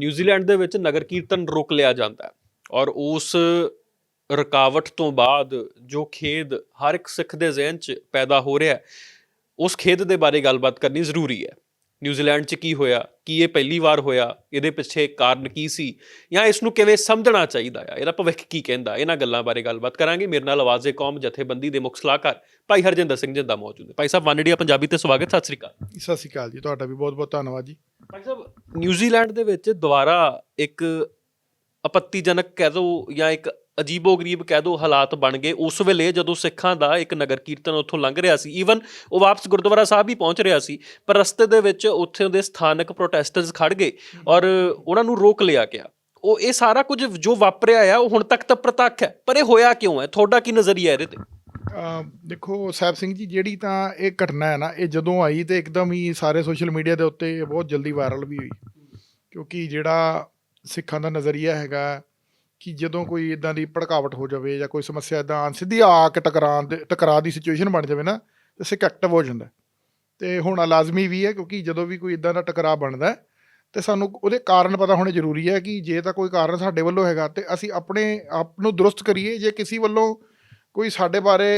New Zealand ਦੇ ਵਿੱਚ ਨਗਰ ਕੀਰਤਨ ਰੋਕ ਲਿਆ ਜਾਂਦਾ ਹੈ ਔਰ ਉਸ ਰੁਕਾਵਟ ਤੋਂ ਬਾਅਦ ਜੋ ਖੇਦ ਹਰ ਇੱਕ ਸਿੱਖ ਦੇ ਜ਼ਿਹਨ 'ਚ ਪੈਦਾ ਹੋ ਰਿਹਾ ਉਸ ਖੇਦ ਦੇ ਬਾਰੇ ਗੱਲਬਾਤ ਕਰਨੀ ਜ਼ਰੂਰੀ ਹੈ। ਨਿਊਜ਼ੀਲੈਂਡ 'ਚ ਕੀ ਹੋਇਆ ਕੀ ਇਹ ਪਹਿਲੀ ਵਾਰ ਹੋਇਆ ਇਹਦੇ ਪਿੱਛੇ ਕਾਰਨ ਕੀ ਸੀ ਜਾਂ ਇਸ ਨੂੰ ਕਿਵੇਂ ਸਮਝਣਾ ਚਾਹੀਦਾ ਆ? ਇਹਦਾ ਭਵਿੱਖ ਕੀ ਕਹਿੰਦਾ? ਇਹਨਾਂ ਗੱਲਾਂ ਬਾਰੇ ਗੱਲਬਾਤ ਕਰਾਂਗੇ। ਮੇਰੇ ਨਾਲ ਆਵਾਜ਼ੇ ਕੌਮ ਜਥੇਬੰਦੀ ਦੇ ਮੁੱਖ ਸਲਾਹਕਾਰ ਭਾਈ ਹਰਜਿੰਦਰ ਸਿੰਘ ਜਿੰਦਾ ਮੌਜੂਦ ਹੈ ਭਾਈ ਸਾਹਿਬ ਵਨ ਇੰਡੀਆ ਪੰਜਾਬੀ ਤੇ ਸਵਾਗਤ ਸਤਿ ਸ੍ਰੀ ਅਕਾਲ। ਸਤਿ ਸ਼੍ਰੀ ਅਕਾਲ ਜੀ ਤੁਹਾਡਾ ਵੀ ਬਹੁਤ ਬਹੁਤ ਧੰਨਵਾਦ ਜੀ। ਭਾਈ ਸਾਹਿਬ ਨਿਊਜ਼ੀਲੈਂਡ ਦੇ ਵਿੱਚ ਦੁਬਾਰਾ ਇੱਕ ਆਪੱਤੀਜਨਕ ਕਹਿ ਦੋ ਜਾਂ ਇੱਕ ਅਜੀਬੋ-ਗਰੀਬ ਕਹਿ ਦੋ ਹਾਲਾਤ ਬਣ ਗਏ। ਉਸ ਵੇਲੇ ਜਦੋਂ ਸਿੱਖਾਂ ਦਾ ਇੱਕ ਨਗਰ ਕੀਰਤਨ ਉੱਥੋਂ ਲੰਘ ਰਿਹਾ ਸੀ ਈਵਨ ਉਹ ਵਾਪਸ ਗੁਰਦੁਆਰਾ ਸਾਹਿਬ ਹੀ ਪਹੁੰਚ ਰਿਹਾ ਸੀ, ਪਰ ਰਸਤੇ ਦੇ ਵਿੱਚ ਉੱਥੇ ਦੇ ਸਥਾਨਕ ਪ੍ਰੋਟੈਸਟਰਸ ਖੜ ਗਏ ਔਰ ਉਹਨਾਂ ਨੂੰ ਰੋਕ ਲਿਆ ਗਿਆ। ਉਹ, ਇਹ ਸਾਰਾ ਕੁਝ ਜੋ ਵਾਪਰਿਆ ਆ, ਉਹ ਹੁਣ ਤੱਕ ਤਾਂ ਪ੍ਰਤੱਖ ਹੈ, ਪਰ ਇਹ ਹੋਇਆ ਕਿਉਂ ਹੈ? ਤੁਹਾਡਾ ਕੀ ਨਜ਼ਰੀਆ ਇਹਦੇ ਤੇ? ਦੇਖੋ ਸਾਹਿਬ ਸਿੰਘ ਜੀ, ਜਿਹੜੀ ਤਾਂ ਇਹ ਘਟਨਾ ਹੈ ਨਾ, ਇਹ ਜਦੋਂ ਆਈ ਤੇ ਇੱਕਦਮ ਹੀ ਸਾਰੇ ਸੋਸ਼ਲ ਮੀਡੀਆ ਦੇ ਉੱਤੇ ਇਹ ਬਹੁਤ ਜਲਦੀ ਵਾਇਰਲ ਵੀ ਹੋਈ। ਕਿਉਂਕਿ ਜਿਹੜਾ ਸਿੱਖਾਂ ਦਾ ਨਜ਼ਰੀਆ ਹੈਗਾ ਕਿ ਜਦੋਂ ਕੋਈ ਇਦਾਂ ਦੀ ਭੜਕਾਵਟ ਹੋ ਜਾਵੇ ਜਾਂ ਕੋਈ ਸਮੱਸਿਆ ਇਦਾਂ ਸਿੱਧੀ ਆ ਕੇ ਟਕਰਾਉਣ ਦੇ ਟਕਰਾਅ ਦੀ ਸਿਚੁਏਸ਼ਨ ਬਣ ਜਾਵੇ ਨਾ ਤੇ ਸਿੱਖ ਐਕਟਿਵ ਹੋ ਜਾਂਦਾ ਹੈ। ਤੇ ਹੋਣਾ ਲਾਜ਼ਮੀ ਵੀ ਹੈ ਕਿਉਂਕਿ ਜਦੋਂ ਵੀ ਕੋਈ ਇਦਾਂ ਦਾ ਟਕਰਾਅ ਬਣਦਾ ਹੈ, ਤੇ ਸਾਨੂੰ ਉਹਦੇ ਕਾਰਨ ਪਤਾ ਹੋਣੇ ਜ਼ਰੂਰੀ ਹੈ ਕਿ ਜੇ ਤਾਂ ਕੋਈ ਕਾਰਨ ਸਾਡੇ ਵੱਲੋਂ ਹੈਗਾ ਤੇ ਅਸੀਂ ਆਪਣੇ ਆਪ ਨੂੰ ਦਰੁਸਤ ਕਰੀਏ ਜੇ ਕਿਸੇ ਵੱਲੋਂ ਕੋਈ ਸਾਡੇ ਬਾਰੇ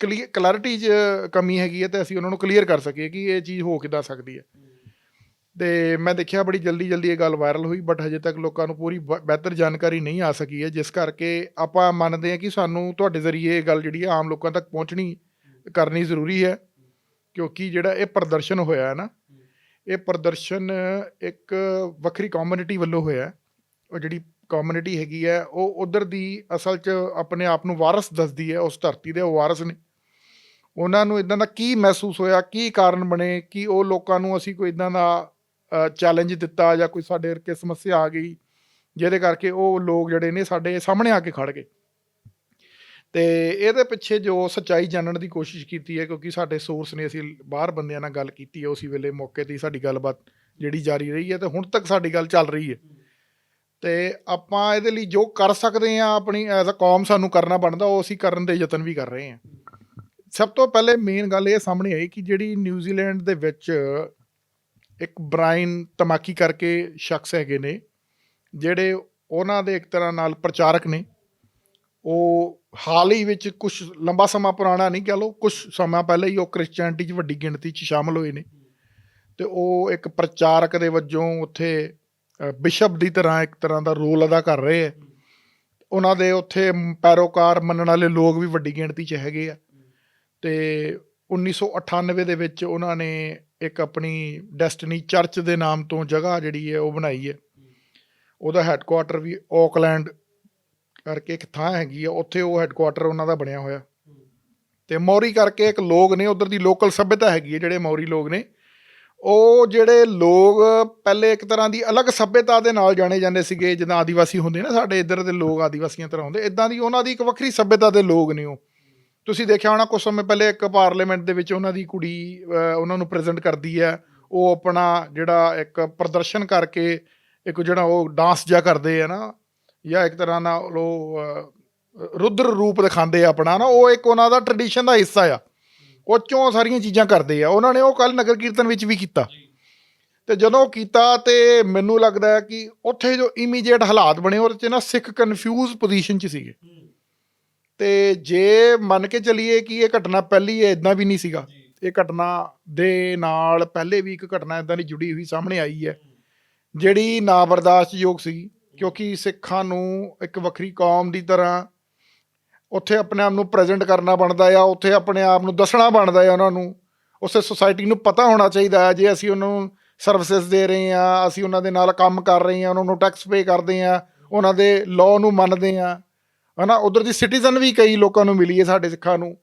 ਕਲੀਅਰ ਕਲੈਰਿਟੀ 'ਚ ਕਮੀ ਹੈਗੀ ਹੈ ਤੇ ਅਸੀਂ ਉਹਨਾਂ ਨੂੰ ਕਲੀਅਰ ਕਰ ਸਕੀਏ ਕਿ ਇਹ ਚੀਜ਼ ਹੋ ਕਿੱਦਾਂ ਸਕਦੀ ਹੈ ਤੇ ਮੈਂ ਦੇਖਿਆ ਬੜੀ ਜਲਦੀ ਜਲਦੀ ਇਹ ਗੱਲ ਵਾਇਰਲ ਹੋਈ ਬਟ ਹਜੇ ਤੱਕ ਲੋਕਾਂ ਨੂੰ ਪੂਰੀ ਬ- ਬਿਹਤਰ ਜਾਣਕਾਰੀ ਨਹੀਂ ਆ ਸਕੀ ਹੈ, ਜਿਸ ਕਰਕੇ ਆਪਾਂ ਮੰਨਦੇ ਹਾਂ ਕਿ ਸਾਨੂੰ ਤੁਹਾਡੇ ਜ਼ਰੀਏ ਇਹ ਗੱਲ ਜਿਹੜੀ ਹੈ ਆਮ ਲੋਕਾਂ ਤੱਕ ਪਹੁੰਚਣੀ ਕਰਨੀ ਜ਼ਰੂਰੀ ਹੈ, ਕਿਉਂਕਿ ਜਿਹੜਾ ਇਹ ਪ੍ਰਦਰਸ਼ਨ ਹੋਇਆ ਹੈ ਨਾ, ਇਹ ਪ੍ਰਦਰਸ਼ਨ ਇੱਕ ਵੱਖਰੀ ਕਮਿਊਨਿਟੀ ਵੱਲੋਂ ਹੋਇਆ ਹੈ। ਉਹ ਜਿਹੜੀ ਕਮਿਊਨਿਟੀ ਹੈਗੀ ਹੈ, ਉਹ ਉਧਰ ਦੀ ਅਸਲ 'ਚ ਆਪਣੇ ਆਪ ਨੂੰ ਵਾਰਸ ਦੱਸਦੀ ਹੈ, ਉਸ ਧਰਤੀ ਦੇ ਉਹ ਵਾਰਸ ਨੇ ਉਹਨਾਂ ਨੂੰ ਇਦਾਂ ਦਾ ਕੀ ਮਹਿਸੂਸ ਹੋਇਆ, ਕੀ ਕਾਰਨ ਬਣੇ, ਕਿ ਉਹ ਲੋਕਾਂ ਨੂੰ ਅਸੀਂ ਕੋਈ ਇਦਾਂ ਦਾ ਚੈਲੰਜ ਦਿੱਤਾ ਜਾਂ ਕੋਈ ਸਾਡੇ ਵਰਗੇ ਸਮੱਸਿਆ ਆ ਗਈ, ਜਿਹਦੇ ਕਰਕੇ ਉਹ ਲੋਕ ਜਿਹੜੇ ਨੇ ਸਾਡੇ ਸਾਹਮਣੇ ਆ ਕੇ ਖੜ ਗਏ। ਤੇ ਇਹਦੇ ਪਿੱਛੇ ਜੋ ਸੱਚਾਈ ਜਾਣਨ ਦੀ ਕੋਸ਼ਿਸ਼ ਕੀਤੀ ਹੈ, ਕਿਉਂਕਿ ਸਾਡੇ ਸੋਰਸ ਨੇ ਅਸੀਂ ਬਾਹਰ ਬੰਦਿਆਂ ਨਾਲ ਗੱਲ ਕੀਤੀ ਹੈ, ਉਸੇ ਵੇਲੇ ਮੌਕੇ ਤੇ ਹੀ ਸਾਡੀ ਗੱਲਬਾਤ ਜਿਹੜੀ ਜਾਰੀ ਰਹੀ ਹੈ ਤੇ ਹੁਣ ਤੱਕ ਸਾਡੀ ਗੱਲ ਚੱਲ ਰਹੀ ਹੈ। ਤੇ ਆਪਾਂ ਇਹਦੇ ਲਈ ਜੋ ਕਰ ਸਕਦੇ ਆ ਆਪਣੀ ਐਜ਼ ਅ ਕੌਮ ਸਾਨੂੰ ਕਰਨਾ ਬਣਦਾ, ਉਹ ਅਸੀਂ ਕਰਨ ਦੇ ਯਤਨ ਵੀ ਕਰ ਰਹੇ ਹਾਂ। ਸਭ ਤੋਂ ਪਹਿਲੇ ਮੇਨ ਗੱਲ ਇਹ ਸਾਹਮਣੇ ਆਈ ਕਿ ਜਿਹੜੀ ਨਿਊਜ਼ੀਲੈਂਡ ਦੇ ਵਿੱਚ ਇੱਕ ਬ੍ਰਾਇਨ ਤਮਾਕੀ ਕਰਕੇ ਸ਼ਖਸ ਹੈਗੇ ਨੇ, ਜਿਹੜੇ ਉਹਨਾਂ ਦੇ ਇੱਕ ਤਰ੍ਹਾਂ ਨਾਲ ਪ੍ਰਚਾਰਕ ਨੇ। ਉਹ ਹਾਲ ਹੀ ਵਿੱਚ ਕੁਝ ਲੰਬਾ ਸਮਾਂ ਪੁਰਾਣਾ ਨਹੀਂ ਕਹ ਲਓ ਕੁਝ ਸਮਾਂ ਪਹਿਲਾਂ ਹੀ ਉਹ ਕ੍ਰਿਸਚੀਅਨਟੀ 'ਚ ਵੱਡੀ ਗਿਣਤੀ 'ਚ ਸ਼ਾਮਲ ਹੋਏ ਨੇ। ਤੇ ਉਹ ਇੱਕ ਪ੍ਰਚਾਰਕ ਦੇ ਵਜੋਂ ਉੱਥੇ ਬਿਸ਼ਪ ਦੀ ਤਰ੍ਹਾਂ ਇੱਕ ਤਰ੍ਹਾਂ ਦਾ ਰੋਲ ਅਦਾ ਕਰ ਰਹੇ ਹੈ। ਉਹਨਾਂ ਦੇ ਉੱਥੇ ਪੈਰੋਕਾਰ ਮੰਨਣ ਵਾਲੇ ਲੋਕ ਵੀ ਵੱਡੀ ਗਿਣਤੀ 'ਚ ਹੈਗੇ ਆ। ਤੇ 1998 ਦੇ ਵਿੱਚ ਉਹਨਾਂ ਨੇ ਇੱਕ ਆਪਣੀ ਡੈਸਟੀਨੀ ਚਰਚ ਦੇ ਨਾਮ ਤੋਂ ਜਗ੍ਹਾ ਜਿਹੜੀ ਹੈ ਉਹ ਬਣਾਈ ਹੈ। ਉਹਦਾ ਹੈੱਡਕੁਆਟਰ ਵੀ ਆਕਲੈਂਡ ਕਰਕੇ ਇੱਕ ਥਾਂ ਹੈਗੀ ਆ। ਉੱਥੇ ਉਹ ਹੈੱਡਕੁਆਟਰ ਉਹਨਾਂ ਦਾ ਬਣਿਆ ਹੋਇਆ। ਤੇ ਮੌਰੀ ਕਰਕੇ ਇੱਕ ਲੋਕ ਨੇ, ਉਧਰ ਦੀ ਲੋਕਲ ਸੱਭਿਅਤਾ ਹੈਗੀ ਹੈ, ਜਿਹੜੇ ਮੌਰੀ ਲੋਕ ਨੇ। ਉਹ ਜਿਹੜੇ ਲੋਕ ਪਹਿਲੇ ਇੱਕ ਤਰ੍ਹਾਂ ਦੀ ਅਲੱਗ ਸੱਭਿਅਤਾ ਦੇ ਨਾਲ ਜਾਣੇ ਜਾਂਦੇ ਸੀਗੇ, ਜਿੱਦਾਂ ਆਦੀਵਾਸੀ ਹੁੰਦੇ ਨਾ ਸਾਡੇ ਇੱਧਰ ਦੇ ਲੋਕ, ਆਦੀਵਾਸੀਆਂ ਤਰ੍ਹਾਂ ਹੁੰਦੇ ਇਦਾਂ ਦੀ ਉਹਨਾਂ ਦੀ ਇੱਕ ਵੱਖਰੀ ਸੱਭਿਅਤਾ ਦੇ ਲੋਕ ਨੇ ਉਹ। ਤੁਸੀਂ ਦੇਖਿਆ ਹੋਣਾ ਕੁਝ ਸਮੇਂ ਪਹਿਲੇ ਇੱਕ ਪਾਰਲੀਮੈਂਟ ਦੇ ਵਿੱਚ ਉਹਨਾਂ ਦੀ ਕੁੜੀ ਉਹਨਾਂ ਨੂੰ ਪ੍ਰੈਜ਼ੈਂਟ ਕਰਦੀ ਹੈ। ਉਹ ਆਪਣਾ ਜਿਹੜਾ ਇੱਕ ਪ੍ਰਦਰਸ਼ਨ ਕਰਕੇ ਇੱਕ ਜਿਹੜਾ ਉਹ ਡਾਂਸ ਜਿਹਾ ਕਰਦੇ ਆ ਨਾ ਜਾਂ ਇੱਕ ਤਰ੍ਹਾਂ ਨਾਲ ਉਹ ਰੁਦਰ ਰੂਪ ਦਿਖਾਉਂਦੇ ਆ ਆਪਣਾ ਨਾ ਉਹ ਇੱਕ ਉਹਨਾਂ ਦਾ ਟ੍ਰੈਡੀਸ਼ਨ ਦਾ ਹਿੱਸਾ ਆ। ਉਹ ਚੋਂ ਸਾਰੀਆਂ ਚੀਜ਼ਾਂ ਕਰਦੇ ਆ। ਉਹਨਾਂ ਨੇ ਉਹ ਕੱਲ ਨਗਰ ਕੀਰਤਨ ਵਿੱਚ ਵੀ ਕੀਤਾ। ਤੇ ਜਦੋਂ ਉਹ ਕੀਤਾ ਤੇ ਮੈਨੂੰ ਲੱਗਦਾ ਹੈ ਕਿ ਉੱਥੇ ਜੋ ਇਮੀਡੀਏਟ ਹਾਲਾਤ ਬਣੇ ਉਹਦੇ 'ਚ ਨਾ ਸਿੱਖ ਕਨਫਿਊਜ਼ ਪੋਜੀਸ਼ਨ 'ਚ ਸੀਗੇ। ਤੇ ਜੇ ਮੰਨ ਕੇ ਚੱਲੀਏ ਕਿ ਇਹ ਘਟਨਾ ਪਹਿਲੀ ਹੈ ਇਦਾਂ ਵੀ ਨਹੀਂ ਸੀਗਾ। ਇਹ ਘਟਨਾ ਦੇ ਨਾਲ ਪਹਿਲੇ ਵੀ ਇੱਕ ਘਟਨਾ ਇਦਾਂ ਦੀ ਜੁੜੀ ਹੋਈ ਸਾਹਮਣੇ ਆਈ ਹੈ। ਜਿਹੜੀ ਨਾ ਬਰਦਾਸ਼ਤਯੋਗ ਸੀ ਕਿਉਂਕਿ ਸਿੱਖਾਂ ਨੂੰ ਇੱਕ ਵੱਖਰੀ ਕੌਮ ਦੀ ਤਰ੍ਹਾਂ ਉੱਥੇ ਆਪਣੇ ਆਪ ਨੂੰ ਪ੍ਰੈਜ਼ੈਂਟ ਕਰਨਾ ਬਣਦਾ ਆ ਉੱਥੇ ਆਪਣੇ ਆਪ ਨੂੰ ਦੱਸਣਾ ਬਣਦਾ ਆ ਉਹਨਾਂ ਨੂੰ। ਉਸੇ ਸੁਸਾਇਟੀ ਨੂੰ ਪਤਾ ਹੋਣਾ ਚਾਹੀਦਾ ਹੈ ਜੇ ਅਸੀਂ ਉਹਨਾਂ ਨੂੰ ਸਰਵਿਸਿਜ਼ ਦੇ ਰਹੇ ਆ ਅਸੀਂ ਉਹਨਾਂ ਦੇ ਨਾਲ ਕੰਮ ਕਰ ਰਹੇ ਆ ਉਹਨਾਂ ਨੂੰ ਟੈਕਸ ਪੇ ਕਰਦੇ ਆ ਉਹਨਾਂ ਦੇ ਲਾਅ ਨੂੰ ਮੰਨਦੇ ਆ ਹਨਾ, ਉਧਰ ਦੀ ਸਿਟੀਜ਼ਨ ਵੀ ਕਈ ਲੋਕਾਂ ਨੂੰ ਮਿਲੀ ਹੈ ਸਾਡੇ ਸਿੱਖਾਂ ਨੂੰ।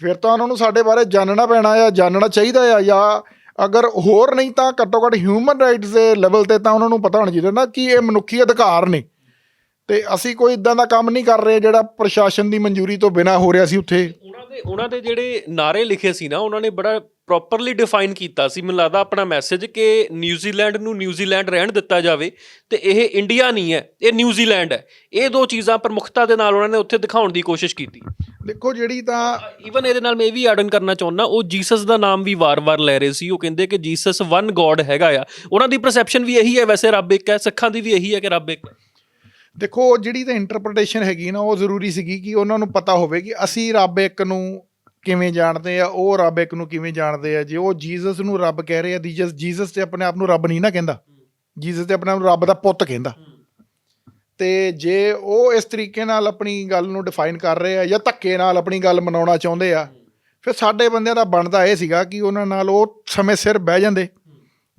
ਫਿਰ ਤਾਂ ਉਹਨਾਂ ਨੂੰ ਸਾਡੇ ਬਾਰੇ ਜਾਣਨਾ ਪੈਣਾ ਆ ਜਾਣਨਾ ਚਾਹੀਦਾ ਆ, ਜਾਂ ਅਗਰ ਹੋਰ ਨਹੀਂ ਤਾਂ ਘੱਟੋ ਘੱਟ ਹਿਊਮਨ ਰਾਈਟਸ ਦੇ ਲੈਵਲ ਤੇ ਤਾਂ ਉਹਨਾਂ ਨੂੰ ਪਤਾ ਹੋਣਾ ਚਾਹੀਦਾ ਨਾ ਕਿ ਇਹ ਮਨੁੱਖੀ ਅਧਿਕਾਰ ਨੇ। ਤੇ ਅਸੀਂ ਕੋਈ ਇਦਾਂ ਦਾ ਕੰਮ ਨਹੀਂ ਕਰ ਰਹੇ ਜਿਹੜਾ ਪ੍ਰਸ਼ਾਸਨ ਦੀ ਮਨਜ਼ੂਰੀ ਤੋਂ ਬਿਨਾ ਹੋ ਰਿਹਾ ਸੀ ਉੱਥੇ। ਉਹਨਾਂ ਦੇ ਉਹਨਾਂ ਦੇ ਜਿਹੜੇ ਨਾਰੇ ਲਿਖੇ ਸੀ ਨਾ, ਉਹਨਾਂ ਨੇ ਬੜਾ ਪ੍ਰੋਪਰਲੀ ਡਿਫਾਈਨ ਕੀਤਾ ਸੀ ਮੈਨੂੰ ਲੱਗਦਾ ਆਪਣਾ ਮੈਸੇਜ ਕਿ ਨਿਊਜ਼ੀਲੈਂਡ ਨੂੰ ਨਿਊਜ਼ੀਲੈਂਡ ਰਹਿਣ ਦਿੱਤਾ ਜਾਵੇ ਤੇ ਇਹ ਇੰਡੀਆ ਨਹੀਂ ਹੈ ਇਹ ਨਿਊਜ਼ੀਲੈਂਡ ਹੈ। ਇਹ ਦੋ ਚੀਜ਼ਾਂ ਪ੍ਰਮੁੱਖਤਾ ਦੇ ਨਾਲ ਉਹਨਾਂ ਨੇ ਉੱਥੇ ਦਿਖਾਉਣ ਦੀ ਕੋਸ਼ਿਸ਼ ਕੀਤੀ। ਦੇਖੋ ਜਿਹੜੀ ਤਾਂ ਈਵਨ ਇਹਦੇ ਨਾਲ ਮੈਂ ਇਹ ਵੀ ਐਡਨ ਕਰਨਾ ਚਾਹੁੰਦਾ ਉਹ ਜੀਸਸ ਦਾ ਨਾਮ ਵੀ ਵਾਰ-ਵਾਰ ਲੈ ਰਹੇ ਸੀ। ਉਹ ਕਹਿੰਦੇ ਕਿ ਜੀਸਸ ਵਨ ਗੋਡ ਹੈਗਾ ਆ। ਉਹਨਾਂ ਦੀ ਪਰਸੈਪਸ਼ਨ ਵੀ ਇਹੀ ਹੈ ਵੈਸੇ ਰੱਬ ਇੱਕ ਹੈ ਸਿੱਖਾਂ ਦੀ ਵੀ ਇਹੀ ਹੈ ਕਿ ਰੱਬ ਇੱਕ ਹੈ। ਦੇਖੋ ਜਿਹੜੀ ਤਾਂ ਇੰਟਰਪ੍ਰੀਟੇਸ਼ਨ ਹੈਗੀ ਨਾ ਉਹ ਜ਼ਰੂਰੀ ਸੀਗੀ ਕਿ ਉਹਨਾਂ ਨੂੰ ਪਤਾ ਹੋਵੇ ਕਿ ਅਸੀਂ ਰੱਬ ਇੱਕ ਨੂੰ ਕਿਵੇਂ ਜਾਣਦੇ ਆ, ਉਹ ਰੱਬ ਇੱਕ ਨੂੰ ਕਿਵੇਂ ਜਾਣਦੇ ਆ? ਜੇ ਉਹ ਜੀਸਸ ਨੂੰ ਰੱਬ ਕਹਿ ਰਹੇ ਆ ਜੀਸਸ ਜੀਸਸ ਤੇ ਆਪਣੇ ਆਪ ਨੂੰ ਰੱਬ ਨਹੀਂ ਨਾ ਕਹਿੰਦਾ। ਜੀਸਸ ਤੇ ਆਪਣੇ ਆਪ ਨੂੰ ਰੱਬ ਦਾ ਪੁੱਤ ਕਹਿੰਦਾ। ਤੇ ਜੇ ਉਹ ਇਸ ਤਰੀਕੇ ਨਾਲ ਆਪਣੀ ਗੱਲ ਨੂੰ ਡਿਫਾਈਨ ਕਰ ਰਹੇ ਆ ਜਾਂ ਧੱਕੇ ਨਾਲ ਆਪਣੀ ਗੱਲ ਮਨਾਉਣਾ ਚਾਹੁੰਦੇ ਆ, ਫਿਰ ਸਾਡੇ ਬੰਦਿਆਂ ਦਾ ਬਣਦਾ ਇਹ ਸੀਗਾ ਕਿ ਉਹਨਾਂ ਨਾਲ ਉਹ ਸਮੇਂ ਸਿਰ ਬਹਿ ਜਾਂਦੇ।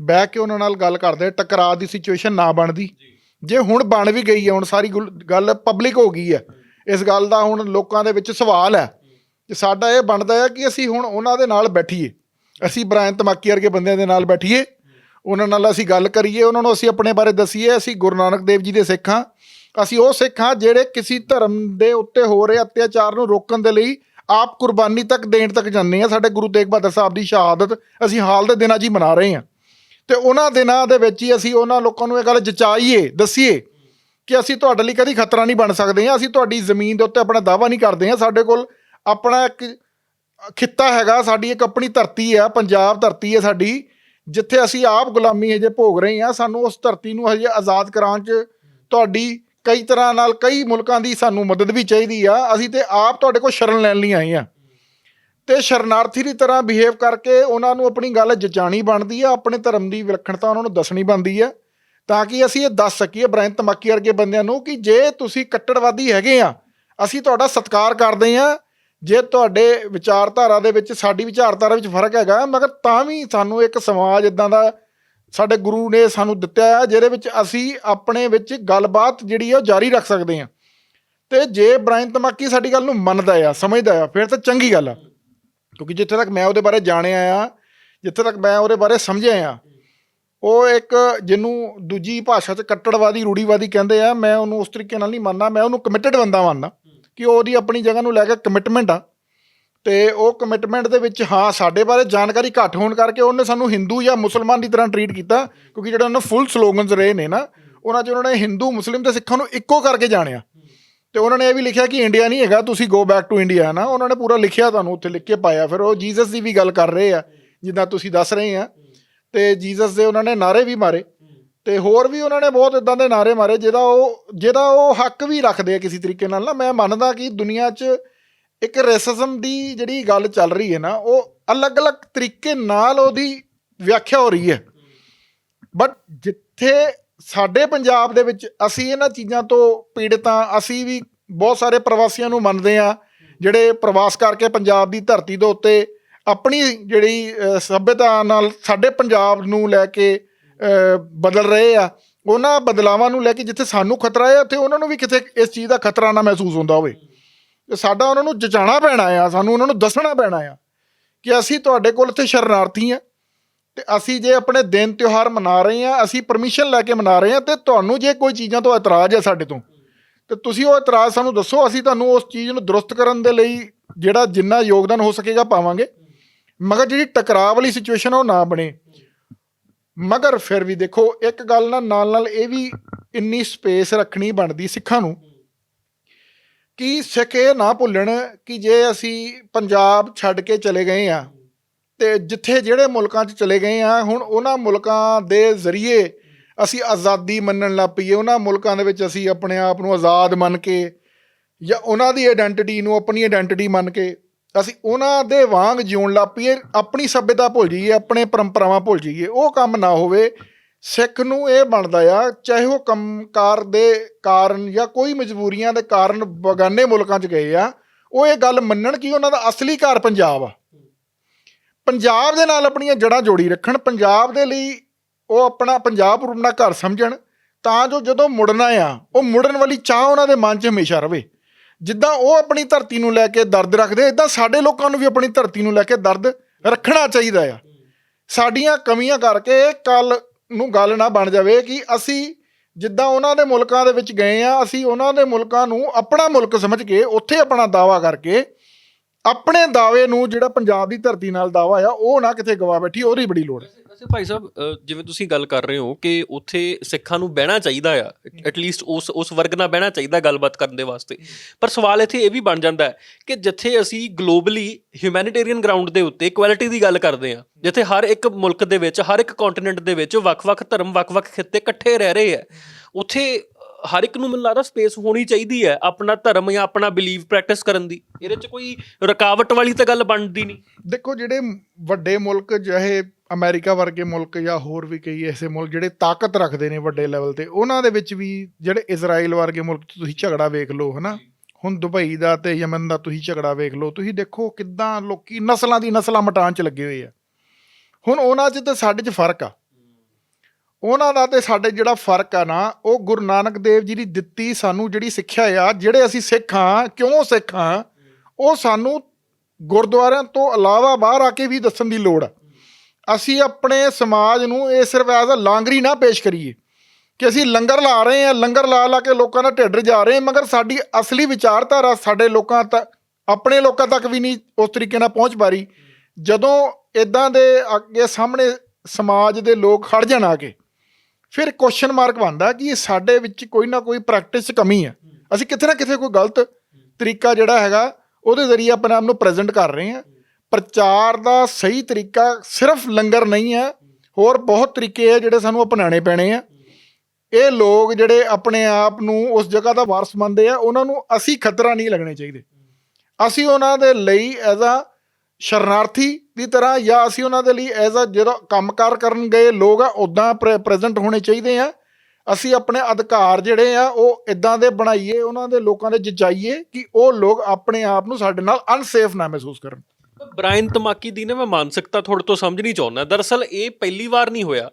ਬਹਿ ਕੇ ਉਹਨਾਂ ਨਾਲ ਗੱਲ ਕਰਦੇ, ਟਕਰਾਅ ਦੀ ਸਿਚੁਏਸ਼ਨ ਨਾ ਬਣਦੀ। ਜੇ ਹੁਣ ਬਣ ਵੀ ਗਈ ਹੈ ਹੁਣ ਸਾਰੀ ਗੁਲ- ਗੱਲ ਪਬਲਿਕ ਹੋ ਗਈ ਹੈ ਇਸ ਗੱਲ ਦਾ ਹੁਣ ਲੋਕਾਂ ਦੇ ਵਿੱਚ ਸਵਾਲ ਹੈ ਤੇ ਸਾਡਾ ਇਹ ਬਣਦਾ ਆ ਕਿ ਅਸੀਂ ਹੁਣ ਉਹਨਾਂ ਦੇ ਨਾਲ ਬੈਠੀਏ। ਅਸੀਂ ਬ੍ਰਾਇਨ ਤਮਾਕੀ ਵਰਗੇ ਬੰਦਿਆਂ ਦੇ ਨਾਲ ਬੈਠੀਏ। ਉਹਨਾਂ ਨਾਲ ਅਸੀਂ ਗੱਲ ਕਰੀਏ, ਉਹਨਾਂ ਨੂੰ ਅਸੀਂ ਆਪਣੇ ਬਾਰੇ ਦਸੀਏ। ਅਸੀਂ ਗੁਰੂ ਨਾਨਕ ਦੇਵ ਜੀ ਦੇ ਸਿੱਖ ਹਾਂ। ਅਸੀਂ ਉਹ ਸਿੱਖ ਹਾਂ ਜਿਹੜੇ ਕਿਸੇ ਧਰਮ ਦੇ ਉੱਤੇ ਹੋ ਰਹੇ ਅਤਿਆਚਾਰ ਨੂੰ ਰੋਕਣ ਦੇ ਲਈ ਆਪ ਕੁਰਬਾਨੀ ਤੱਕ, ਦੇਣ ਤੱਕ ਜਾਂਦੇ ਆ। ਸਾਡੇ ਗੁਰੂ ਤੇਗ ਬਹਾਦਰ ਸਾਹਿਬ ਦੀ ਸ਼ਹਾਦਤ ਅਸੀਂ ਹਾਲ ਦੇ ਦਿਨਾਂ 'ਚ ਹੀ ਮਨਾ ਰਹੇ ਹਾਂ। ਤੇ ਉਹਨਾਂ ਦਿਨਾਂ ਦੇ ਵਿੱਚ ਹੀ ਅਸੀਂ ਉਹਨਾਂ ਲੋਕਾਂ ਨੂੰ ਇਹ ਗੱਲ ਜਚਾਈਏ, ਦਸੀਏ ਕਿ ਅਸੀਂ ਤੁਹਾਡੇ ਲਈ ਕਦੀ ਖਤਰਾ ਨਹੀਂ ਬਣ ਸਕਦੇ। ਹਾਂ ਅਸੀਂ ਤੁਹਾਡੀ ਜ਼ਮੀਨ ਦੇ ਉੱਤੇ ਆਪਣਾ ਦਾਵਾ ਨਹੀਂ ਕਰਦੇ ਹਾਂ। ਸਾਡੇ ਕੋਲ ਆਪਣਾ ਇੱਕ ਖਿੱਤਾ ਹੈਗਾ, ਸਾਡੀ ਇੱਕ ਆਪਣੀ ਧਰਤੀ ਆ, ਪੰਜਾਬ ਧਰਤੀ ਹੈ ਸਾਡੀ, ਜਿੱਥੇ ਅਸੀਂ ਆਪ ਗੁਲਾਮੀ ਹਜੇ ਭੋਗ ਰਹੇ ਹਾਂ, ਸਾਨੂੰ ਉਸ ਧਰਤੀ ਨੂੰ ਹਜੇ ਆਜ਼ਾਦ ਕਰਾਉਣ 'ਚ ਤੁਹਾਡੀ ਕਈ ਤਰ੍ਹਾਂ ਨਾਲ ਕਈ ਮੁਲਕਾਂ ਦੀ ਸਾਨੂੰ ਮਦਦ ਵੀ ਚਾਹੀਦੀ ਆ, ਅਸੀਂ ਤੇ ਆਪ ਤੁਹਾਡੇ ਕੋਲ ਸ਼ਰਨ ਲੈਣ ਲਈ ਆਏ ਆ ਤੇ ਸ਼ਰਨਾਰਥੀ ਦੀ ਤਰ੍ਹਾਂ ਬਿਹੇਵ ਕਰਕੇ ਉਹਨਾਂ ਨੂੰ ਆਪਣੀ ਗੱਲ ਜਚਾਣੀ ਬਣਦੀ ਆ, ਆਪਣੇ ਧਰਮ ਦੀ ਵਿਲੱਖਣਤਾ ਉਹਨਾਂ ਨੂੰ ਦੱਸਣੀ ਬਣਦੀ ਆ, ਤਾਂ ਕਿ ਅਸੀਂ ਇਹ ਦੱਸ ਸਕੀਏ ਬ੍ਰਾਇਨ ਤਮਾਕੀ ਵਰਗੇ ਬੰਦਿਆਂ ਨੂੰ ਕਿ ਜੇ ਤੁਸੀਂ ਕੱਟੜਵਾਦੀ ਹੈਗੇ ਆ, ਅਸੀਂ ਤੁਹਾਡਾ ਸਤਿਕਾਰ ਕਰਦੇ ਆ ਜੇ ਤੁਹਾਡੇ ਵਿਚਾਰਧਾਰਾ ਦੇ ਵਿੱਚ, ਸਾਡੀ ਵਿਚਾਰਧਾਰਾ ਵਿੱਚ ਫ਼ਰਕ ਹੈਗਾ, ਮਗਰ ਤਾਂ ਵੀ ਸਾਨੂੰ ਇੱਕ ਸਮਾਜ ਇਦਾਂ ਦਾ ਸਾਡੇ ਗੁਰੂ ਨੇ ਸਾਨੂੰ ਦਿੱਤਾ ਹੈ ਜਿਹਦੇ ਵਿੱਚ ਅਸੀਂ ਆਪਣੇ ਵਿੱਚ ਗੱਲਬਾਤ ਜਿਹੜੀ ਆ ਉਹ ਜਾਰੀ ਰੱਖ ਸਕਦੇ ਹਾਂ ਤੇ ਜੇ ਬ੍ਰਾਇਨ ਤਮਾਕੀ ਸਾਡੀ ਗੱਲ ਨੂੰ ਮੰਨਦਾ ਆ, ਸਮਝਦਾ ਆ, ਫਿਰ ਤਾਂ ਚੰਗੀ ਗੱਲ ਆ। ਕਿਉਂਕਿ ਜਿੱਥੇ ਤੱਕ ਮੈਂ ਉਹਦੇ ਬਾਰੇ ਜਾਣਿਆ ਆ, ਜਿੱਥੇ ਤੱਕ ਮੈਂ ਉਹਦੇ ਬਾਰੇ ਸਮਝਿਆ ਆ, ਉਹ ਇੱਕ ਜਿਹਨੂੰ ਦੂਜੀ ਭਾਸ਼ਾ 'ਚ ਕੱਟੜਵਾਦੀ, ਰੂੜੀਵਾਦੀ ਕਹਿੰਦੇ ਆ, ਮੈਂ ਉਹਨੂੰ ਉਸ ਤਰੀਕੇ ਨਾਲ ਨਹੀਂ ਮੰਨਦਾ, ਮੈਂ ਉਹਨੂੰ ਕਮਿਟਡ ਬੰਦਾ ਮੰਨਦਾ। ਕਿ ਉਹਦੀ ਆਪਣੀ ਜਗ੍ਹਾ ਨੂੰ ਲੈ ਕੇ ਕਮਿਟਮੈਂਟ ਆ। ਤੇ ਉਹ ਕਮਿਟਮੈਂਟ ਦੇ ਵਿੱਚ, ਹਾਂ, ਸਾਡੇ ਬਾਰੇ ਜਾਣਕਾਰੀ ਘੱਟ ਹੋਣ ਕਰਕੇ ਉਹਨੇ ਸਾਨੂੰ ਹਿੰਦੂ ਜਾਂ ਮੁਸਲਮਾਨ ਦੀ ਤਰ੍ਹਾਂ ਟਰੀਟ ਕੀਤਾ, ਕਿਉਂਕਿ ਜਿਹੜੇ ਉਹਨਾਂ ਫੁੱਲ ਸਲੋਗਨਸ ਰਹੇ ਨੇ ਨਾ, ਉਹਨਾਂ 'ਚ ਉਹਨਾਂ ਨੇ ਹਿੰਦੂ ਮੁਸਲਿਮ ਤੇ ਸਿੱਖਾਂ ਨੂੰ ਇੱਕੋ ਕਰਕੇ ਜਾਣਿਆ। ਤੇ ਉਹਨਾਂ ਨੇ ਇਹ ਵੀ ਲਿਖਿਆ ਕਿ ਇੰਡੀਆ ਨਹੀਂ ਹੈਗਾ, ਤੁਸੀਂ ਗੋ ਬੈਕ ਟੂ ਇੰਡੀਆ ਨਾ। ਉਹਨਾਂ ਨੇ ਪੂਰਾ ਲਿਖਿਆ ਤੁਹਾਨੂੰ, ਉੱਥੇ ਲਿਖ ਕੇ ਪਾਇਆ। ਫਿਰ ਉਹ ਜੀਸਸ ਦੀ ਵੀ ਗੱਲ ਕਰ ਰਹੇ ਆ, ਜਿੱਦਾਂ ਤੁਸੀਂ ਦੱਸ ਰਹੇ ਆ। ਤੇ ਜੀਸਸ ਦੇ ਉਹਨਾਂ ਨੇ ਨਾਰੇ ਵੀ ਮਾਰੇ। ਤੇ ਹੋਰ ਵੀ ਉਹਨਾਂ ਨੇ ਬਹੁਤ ਇਦਾਂ ਦੇ ਨਾਰੇ ਮਾਰੇ ਜਿਹਦਾ ਉਹ ਜਿਹਦਾ ਉਹ ਹੱਕ ਵੀ ਰੱਖਦੇ ਆ ਕਿਸੇ ਤਰੀਕੇ ਨਾਲ ਨਾ। ਮੈਂ ਮੰਨਦਾ ਕਿ ਦੁਨੀਆ 'ਚ ਇੱਕ ਰੈਸਿਜ਼ਮ ਦੀ ਜਿਹੜੀ ਗੱਲ ਚੱਲ ਰਹੀ ਹੈ ਨਾ ਉਹ ਅਲੱਗ-ਅਲੱਗ ਤਰੀਕੇ ਨਾਲ ਉਹਦੀ ਵਿਆਖਿਆ ਹੋ ਰਹੀ ਹੈ। ਬਟ ਜਿੱਥੇ ਸਾਡੇ ਪੰਜਾਬ ਦੇ ਵਿੱਚ ਅਸੀਂ ਇਹਨਾਂ ਚੀਜ਼ਾਂ ਤੋਂ ਪੀੜਤ ਹਾਂ ਅਸੀਂ ਵੀ ਬਹੁਤ ਸਾਰੇ ਪ੍ਰਵਾਸੀਆਂ ਨੂੰ ਮੰਨਦੇ ਆ ਜਿਹੜੇ ਪ੍ਰਵਾਸ ਕਰਕੇ ਪੰਜਾਬ ਦੀ ਧਰਤੀ ਦੇ ਉੱਤੇ ਆਪਣੀ ਜਿਹੜੀ ਅ, ਸੱਭਿਅਤਾ ਨਾਲ ਸਾਡੇ ਪੰਜਾਬ ਨੂੰ ਲੈ ਕੇ ਬਦਲ ਰਹੇ ਆ। ਉਹਨਾਂ ਬਦਲਾਵਾਂ ਨੂੰ ਲੈ ਕੇ ਜਿੱਥੇ ਸਾਨੂੰ ਖਤਰਾ ਹੈ ਉੱਥੇ ਉਹਨਾਂ ਨੂੰ ਵੀ ਕਿਤੇ ਇਸ ਚੀਜ਼ ਦਾ ਖਤਰਾ ਨਾ ਮਹਿਸੂਸ ਹੁੰਦਾ ਹੋਵੇ। ਤੇ ਸਾਡਾ ਉਹਨਾਂ ਨੂੰ ਜਚਾਣਾ ਪੈਣਾ ਆ, ਸਾਨੂੰ ਉਹਨਾਂ ਨੂੰ ਦੱਸਣਾ ਪੈਣਾ ਆ ਕਿ ਅਸੀਂ ਤੁਹਾਡੇ ਕੋਲ ਇੱਥੇ ਸ਼ਰਨਾਰਥੀ ਆ ਤੇ ਅਸੀਂ ਜੇ ਆਪਣੇ ਦਿਨ ਤਿਉਹਾਰ ਮਨਾ ਰਹੇ ਆ, ਅਸੀਂ ਪਰਮਿਸ਼ਨ ਲੈ ਕੇ ਮਨਾ ਰਹੇ ਆ ਤੇ ਤੁਹਾਨੂੰ ਜੇ ਕੋਈ ਚੀਜ਼ਾਂ ਤੋਂ ਇਤਰਾਜ਼ ਹੈ ਸਾਡੇ ਤੋਂ, ਤੇ ਤੁਸੀਂ ਉਹ ਇਤਰਾਜ਼ ਸਾਨੂੰ ਦੱਸੋ, ਅਸੀਂ ਤੁਹਾਨੂੰ ਉਸ ਚੀਜ਼ ਨੂੰ ਦਰੁਸਤ ਕਰਨ ਦੇ ਲਈ ਜਿਹੜਾ ਜਿੰਨਾ ਯੋਗਦਾਨ ਹੋ ਸਕੇਗਾ ਪਾਵਾਂਗੇ। ਮਗਰ ਜਿਹੜੀ ਟਕਰਾਅ ਵਾਲੀ ਸਿਚੁਏਸ਼ਨ ਉਹ ਨਾ ਬਣੇ। ਮਗਰ ਫਿਰ ਵੀ ਦੇਖੋ, ਇੱਕ ਗੱਲ ਨਾ ਨਾਲ ਨਾਲ ਇਹ ਵੀ ਇੰਨੀ ਸਪੇਸ ਰੱਖਣੀ ਬਣਦੀ ਸਿੱਖਾਂ ਨੂੰ ਕਿ ਸਿੱਖ ਇਹ ਨਾ ਭੁੱਲਣ ਕਿ ਜੇ ਅਸੀਂ ਪੰਜਾਬ ਛੱਡ ਕੇ ਚਲੇ ਗਏ ਆ ਤੇ ਜਿੱਥੇ ਜਿਹੜੇ ਮੁਲਕਾਂ 'ਚ ਚਲੇ ਗਏ ਆ, ਹੁਣ ਉਹਨਾਂ ਮੁਲਕਾਂ ਦੇ ਜ਼ਰੀਏ ਅਸੀਂ ਆਜ਼ਾਦੀ ਮੰਨਣ ਲੱਗ ਪਈਏ, ਉਹਨਾਂ ਮੁਲਕਾਂ ਦੇ ਵਿੱਚ ਅਸੀਂ ਆਪਣੇ ਆਪ ਨੂੰ ਆਜ਼ਾਦ ਮੰਨ ਕੇ ਜਾਂ ਉਹਨਾਂ ਦੀ ਆਇਡੈਂਟੀਟੀ ਨੂੰ ਆਪਣੀ ਆਇਡੈਂਟੀਟੀ ਮੰਨ ਕੇ ਅਸੀਂ ਉਹਨਾਂ ਦੇ ਵਾਂਗ ਜਿਉਣ ਲੱਗ ਪਈਏ, ਆਪਣੀ ਸੱਭਿਅਤਾ ਭੁੱਲ ਜਾਈਏ, ਆਪਣੇ ਪਰੰਪਰਾਵਾਂ ਭੁੱਲ ਜਾਈਏ। ਉਹ ਕੰਮ ਨਾ ਹੋਵੇ, ਸਿੱਖ ਨੂੰ ਇਹ ਬਣਦਾ ਆ, ਚਾਹੇ ਉਹ ਕੰਮਕਾਰ ਦੇ ਕਾਰਨ ਜਾਂ ਕੋਈ ਮਜਬੂਰੀਆਂ ਦੇ ਕਾਰਨ ਬਗਾਨੇ ਮੁਲਕਾਂ 'ਚ ਗਏ ਆ, ਉਹ ਇਹ ਗੱਲ ਮੰਨਣ ਕਿ ਉਹਨਾਂ ਦਾ ਅਸਲੀ ਘਰ ਪੰਜਾਬ ਆ। ਪੰਜਾਬ ਦੇ ਨਾਲ ਆਪਣੀਆਂ ਜੜ੍ਹਾਂ ਜੋੜੀ ਰੱਖਣ, ਪੰਜਾਬ ਦੇ ਲਈ ਉਹ ਆਪਣਾ ਪੰਜਾਬ ਨੂੰ ਆਪਣਾ ਘਰ ਸਮਝਣ, ਤਾਂ ਜੋ ਜਦੋਂ ਮੁੜਨਾ ਆ, ਉਹ ਮੁੜਨ ਵਾਲੀ ਚਾਹ ਉਹਨਾਂ ਦੇ ਮਨ 'ਚ ਹਮੇਸ਼ਾ ਰਵੇ। ਜਿੱਦਾਂ ਉਹ ਆਪਣੀ ਧਰਤੀ ਨੂੰ ਲੈ ਕੇ ਦਰਦ ਰੱਖਦੇ ਇਦਾਂ ਸਾਡੇ ਲੋਕਾਂ ਨੂੰ ਵੀ ਆਪਣੀ ਧਰਤੀ ਨੂੰ ਲੈ ਕੇ ਦਰਦ ਰੱਖਣਾ ਚਾਹੀਦਾ ਆ। ਸਾਡੀਆਂ ਕਮੀਆਂ ਕਰਕੇ ਕੱਲ ਨੂੰ ਗੱਲ ਨਾ ਬਣ ਜਾਵੇ ਕਿ ਅਸੀਂ ਜਿੱਦਾਂ ਉਹਨਾਂ ਦੇ ਮੁਲਕਾਂ ਦੇ ਵਿੱਚ ਗਏ ਆ, ਅਸੀਂ ਉਹਨਾਂ ਦੇ ਮੁਲਕਾਂ ਨੂੰ ਆਪਣਾ ਮੁਲਕ ਸਮਝ ਕੇ ਉੱਥੇ ਆਪਣਾ ਦਾਵਾ ਕਰਕੇ ਆਪਣੇ ਦਾਅਵੇ ਨੂੰ ਜਿਹੜਾ ਪੰਜਾਬ ਦੀ ਧਰਤੀ ਨਾਲ ਦਾਵਾ ਆ, ਉਹ ਨਾ ਕਿਤੇ ਗਵਾ ਬੈਠੀ, ਉਹਦੀ ਬੜੀ ਲੋੜ ਹੈ ਵੈਸੇ ਭਾਈ ਸਾਹਿਬ ਜਿਵੇਂ ਤੁਸੀਂ ਗੱਲ ਕਰ ਰਹੇ ਹੋ ਕਿ ਉੱਥੇ ਸਿੱਖਾਂ ਨੂੰ ਬਹਿਣਾ ਚਾਹੀਦਾ ਆ ਐਟਲੀਸਟ ਉਸ ਉਸ ਵਰਗ ਨਾਲ ਬਹਿਣਾ ਚਾਹੀਦਾ ਗੱਲਬਾਤ ਕਰਨ ਦੇ ਵਾਸਤੇ। ਪਰ ਸਵਾਲ ਇੱਥੇ ਇਹ ਵੀ ਬਣ ਜਾਂਦਾ ਹੈ ਕਿ ਜਿੱਥੇ ਅਸੀਂ ਗਲੋਬਲੀ ਹਿਊਮੈਨਿਟੇਰੀਅਨ ਗਰਾਊਂਡ ਦੇ ਉੱਤੇ ਇਕੁਐਲਿਟੀ ਦੀ ਗੱਲ ਕਰਦੇ ਆ ਜਿੱਥੇ ਹਰ ਇੱਕ ਮੁਲਕ ਦੇ ਵਿੱਚ, ਹਰ ਇੱਕ ਕੰਟੀਨੈਂਟ ਦੇ ਵਿੱਚ ਵੱਖ-ਵੱਖ ਧਰਮ, ਵੱਖ-ਵੱਖ ਖਿੱਤੇ ਇਕੱਠੇ ਰਹਿ ਰਹੇ ਆ, ਉੱਥੇ ਹਰ ਇੱਕ ਨੂੰ ਮੈਨੂੰ ਲੱਗਦਾ ਸਪੇਸ ਹੋਣੀ ਚਾਹੀਦੀ ਹੈ ਆਪਣਾ ਧਰਮ ਜਾਂ ਆਪਣਾ ਬਿਲੀਵ ਪ੍ਰੈਕਟਿਸ ਕਰਨ ਦੀ। ਇਹਦੇ 'ਚ ਕੋਈ ਰੁਕਾਵਟ ਵਾਲੀ ਤਾਂ ਗੱਲ ਬਣਦੀ ਨਹੀਂ। ਦੇਖੋ, ਜਿਹੜੇ ਵੱਡੇ ਮੁਲਕ ਜਿਹੇ ਅਮਰੀਕਾ ਵਰਗੇ ਮੁਲਕ ਜਾਂ ਹੋਰ ਵੀ ਕਈ ਐਸੇ ਮੁਲਕ ਜਿਹੜੇ ਤਾਕਤ ਰੱਖਦੇ ਨੇ ਵੱਡੇ ਲੈਵਲ ਤੇ, ਉਹਨਾਂ ਦੇ ਵਿੱਚ ਵੀ ਜਿਹੜੇ ਇਜ਼ਰਾਈਲ ਵਰਗੇ ਮੁਲਕ ਤੁਸੀਂ ਝਗੜਾ ਵੇਖ ਲਓ, ਹਨਾ? ਹੁਣ ਦੁਬਈ ਦਾ ਤੇ ਯਮਨ ਦਾ ਤੁਸੀਂ ਝਗੜਾ ਵੇਖ ਲਓ, ਤੁਸੀਂ ਦੇਖੋ ਕਿੱਦਾਂ ਲੋਕੀ ਨਸਲਾਂ ਦੀ ਨਸਲਾਂ ਮਟਾਉਣ 'ਚ ਲੱਗੇ ਹੋਏ ਆ। ਹੁਣ ਉਹਨਾਂ 'ਚ ਤੇ ਸਾਡੇ 'ਚ ਫ਼ਰਕ ਆ। ਉਹਨਾਂ ਦਾ ਤੇ ਸਾਡੇ ਜਿਹੜਾ ਫ਼ਰਕ ਆ ਨਾ, ਉਹ ਗੁਰੂ ਨਾਨਕ ਦੇਵ ਜੀ ਦੀ ਦਿੱਤੀ ਸਾਨੂੰ ਜਿਹੜੀ ਸਿੱਖਿਆ ਆ, ਜਿਹੜੇ ਅਸੀਂ ਸਿੱਖ ਹਾਂ, ਕਿਉਂ ਸਿੱਖ ਹਾਂ, ਉਹ ਸਾਨੂੰ ਗੁਰਦੁਆਰਿਆਂ ਤੋਂ ਇਲਾਵਾ ਬਾਹਰ ਆ ਕੇ ਵੀ ਦੱਸਣ ਦੀ ਲੋੜ ਆ। ਅਸੀਂ ਆਪਣੇ ਸਮਾਜ ਨੂੰ ਇਹ ਸਿਰਫ ਐਜ਼ ਅ ਲਾਂਗਰੀ ਨਾ ਪੇਸ਼ ਕਰੀਏ ਕਿ ਅਸੀਂ ਲੰਗਰ ਲਾ ਰਹੇ ਹਾਂ, ਲੰਗਰ ਲਾ ਲਾ ਕੇ ਲੋਕਾਂ ਦਾ ਢਿੱਡ ਜਾ ਰਹੇ ਮਗਰ ਸਾਡੀ ਅਸਲੀ ਵਿਚਾਰਧਾਰਾ ਸਾਡੇ ਲੋਕਾਂ ਤੱਕ, ਆਪਣੇ ਲੋਕਾਂ ਤੱਕ ਵੀ ਨਹੀਂ ਉਸ ਤਰੀਕੇ ਨਾਲ ਪਹੁੰਚ ਪਾ ਰਹੀ। ਜਦੋਂ ਇਦਾਂ ਦੇ ਅੱਗੇ ਸਾਹਮਣੇ ਸਮਾਜ ਦੇ ਲੋਕ ਖੜ ਜਾਣ ਆ ਕੇ ਫਿਰ ਕੁਐਸਚਨ ਮਾਰਕ ਬਣਦਾ ਕਿ ਇਹ ਸਾਡੇ ਵਿੱਚ ਕੋਈ ਨਾ ਕੋਈ ਪ੍ਰੈਕਟਿਸ 'ਚ ਕਮੀ ਹੈ। ਅਸੀਂ ਕਿਤੇ ਨਾ ਕਿਤੇ ਕੋਈ ਗਲਤ ਤਰੀਕਾ ਜਿਹੜਾ ਹੈਗਾ, ਉਹਦੇ ਜ਼ਰੀਏ ਆਪਣੇ ਆਪ ਨੂੰ ਪ੍ਰੈਜ਼ੈਂਟ ਕਰ ਰਹੇ ਹਾਂ। ਪ੍ਰਚਾਰ ਦਾ ਸਹੀ ਤਰੀਕਾ ਸਿਰਫ ਲੰਗਰ ਨਹੀਂ ਹੈ, ਹੋਰ ਬਹੁਤ ਤਰੀਕੇ ਹੈ ਜਿਹੜੇ ਸਾਨੂੰ ਅਪਣਾਣੇ ਪੈਣੇ ਆ। ਇਹ ਲੋਕ ਜਿਹੜੇ ਆਪਣੇ ਆਪ ਨੂੰ ਉਸ ਜਗ੍ਹਾ ਦਾ ਵਾਰਸ ਮੰਨਦੇ ਆ, ਉਹਨਾਂ ਨੂੰ ਅਸੀਂ ਖਤਰਾ ਨਹੀਂ ਲੱਗਣੇ ਚਾਹੀਦੇ। ਅਸੀਂ ਉਹਨਾਂ ਦੇ ਲਈ ਐਜ਼ ਅ ਸ਼ਰਨਾਰਥੀ ਦੀ ਤਰ੍ਹਾਂ ਜਾਂ ਅਸੀਂ ਉਹਨਾਂ ਦੇ ਲਈ ਐਜ਼ ਅ ਜਦੋਂ ਕੰਮਕਾਰ ਕਰਨ ਗਏ ਲੋਕ ਆ ਉਦਾਂ ਪ੍ਰੈਜ਼ੈਂਟ ਹੋਣੇ ਚਾਹੀਦੇ ਆ। ਅਸੀਂ ਆਪਣੇ ਅਧਿਕਾਰ ਜਿਹੜੇ ਆ, ਉਹ ਇਦਾਂ ਦੇ ਬਣਾਈਏ, ਉਹਨਾਂ ਦੇ ਲੋਕਾਂ ਦੇ ਜਜਾਈਏ ਕਿ ਉਹ ਲੋਕ ਆਪਣੇ ਆਪ ਨੂੰ ਸਾਡੇ ਨਾਲ ਅਨਸੇਫ ਨਾ ਮਹਿਸੂਸ ਕਰਨ। ਬ੍ਰਾਇਨ ਤਮਾਕੀ ਦੀ ਨਾ ਮੈਂ ਮਾਨਸਿਕਤਾ ਤੁਹਾਡੇ ਤੋਂ ਸਮਝਣੀ ਚਾਹੁੰਦਾ। ਦਰਅਸਲ ਇਹ ਪਹਿਲੀ ਵਾਰ ਨਹੀਂ ਹੋਇਆ।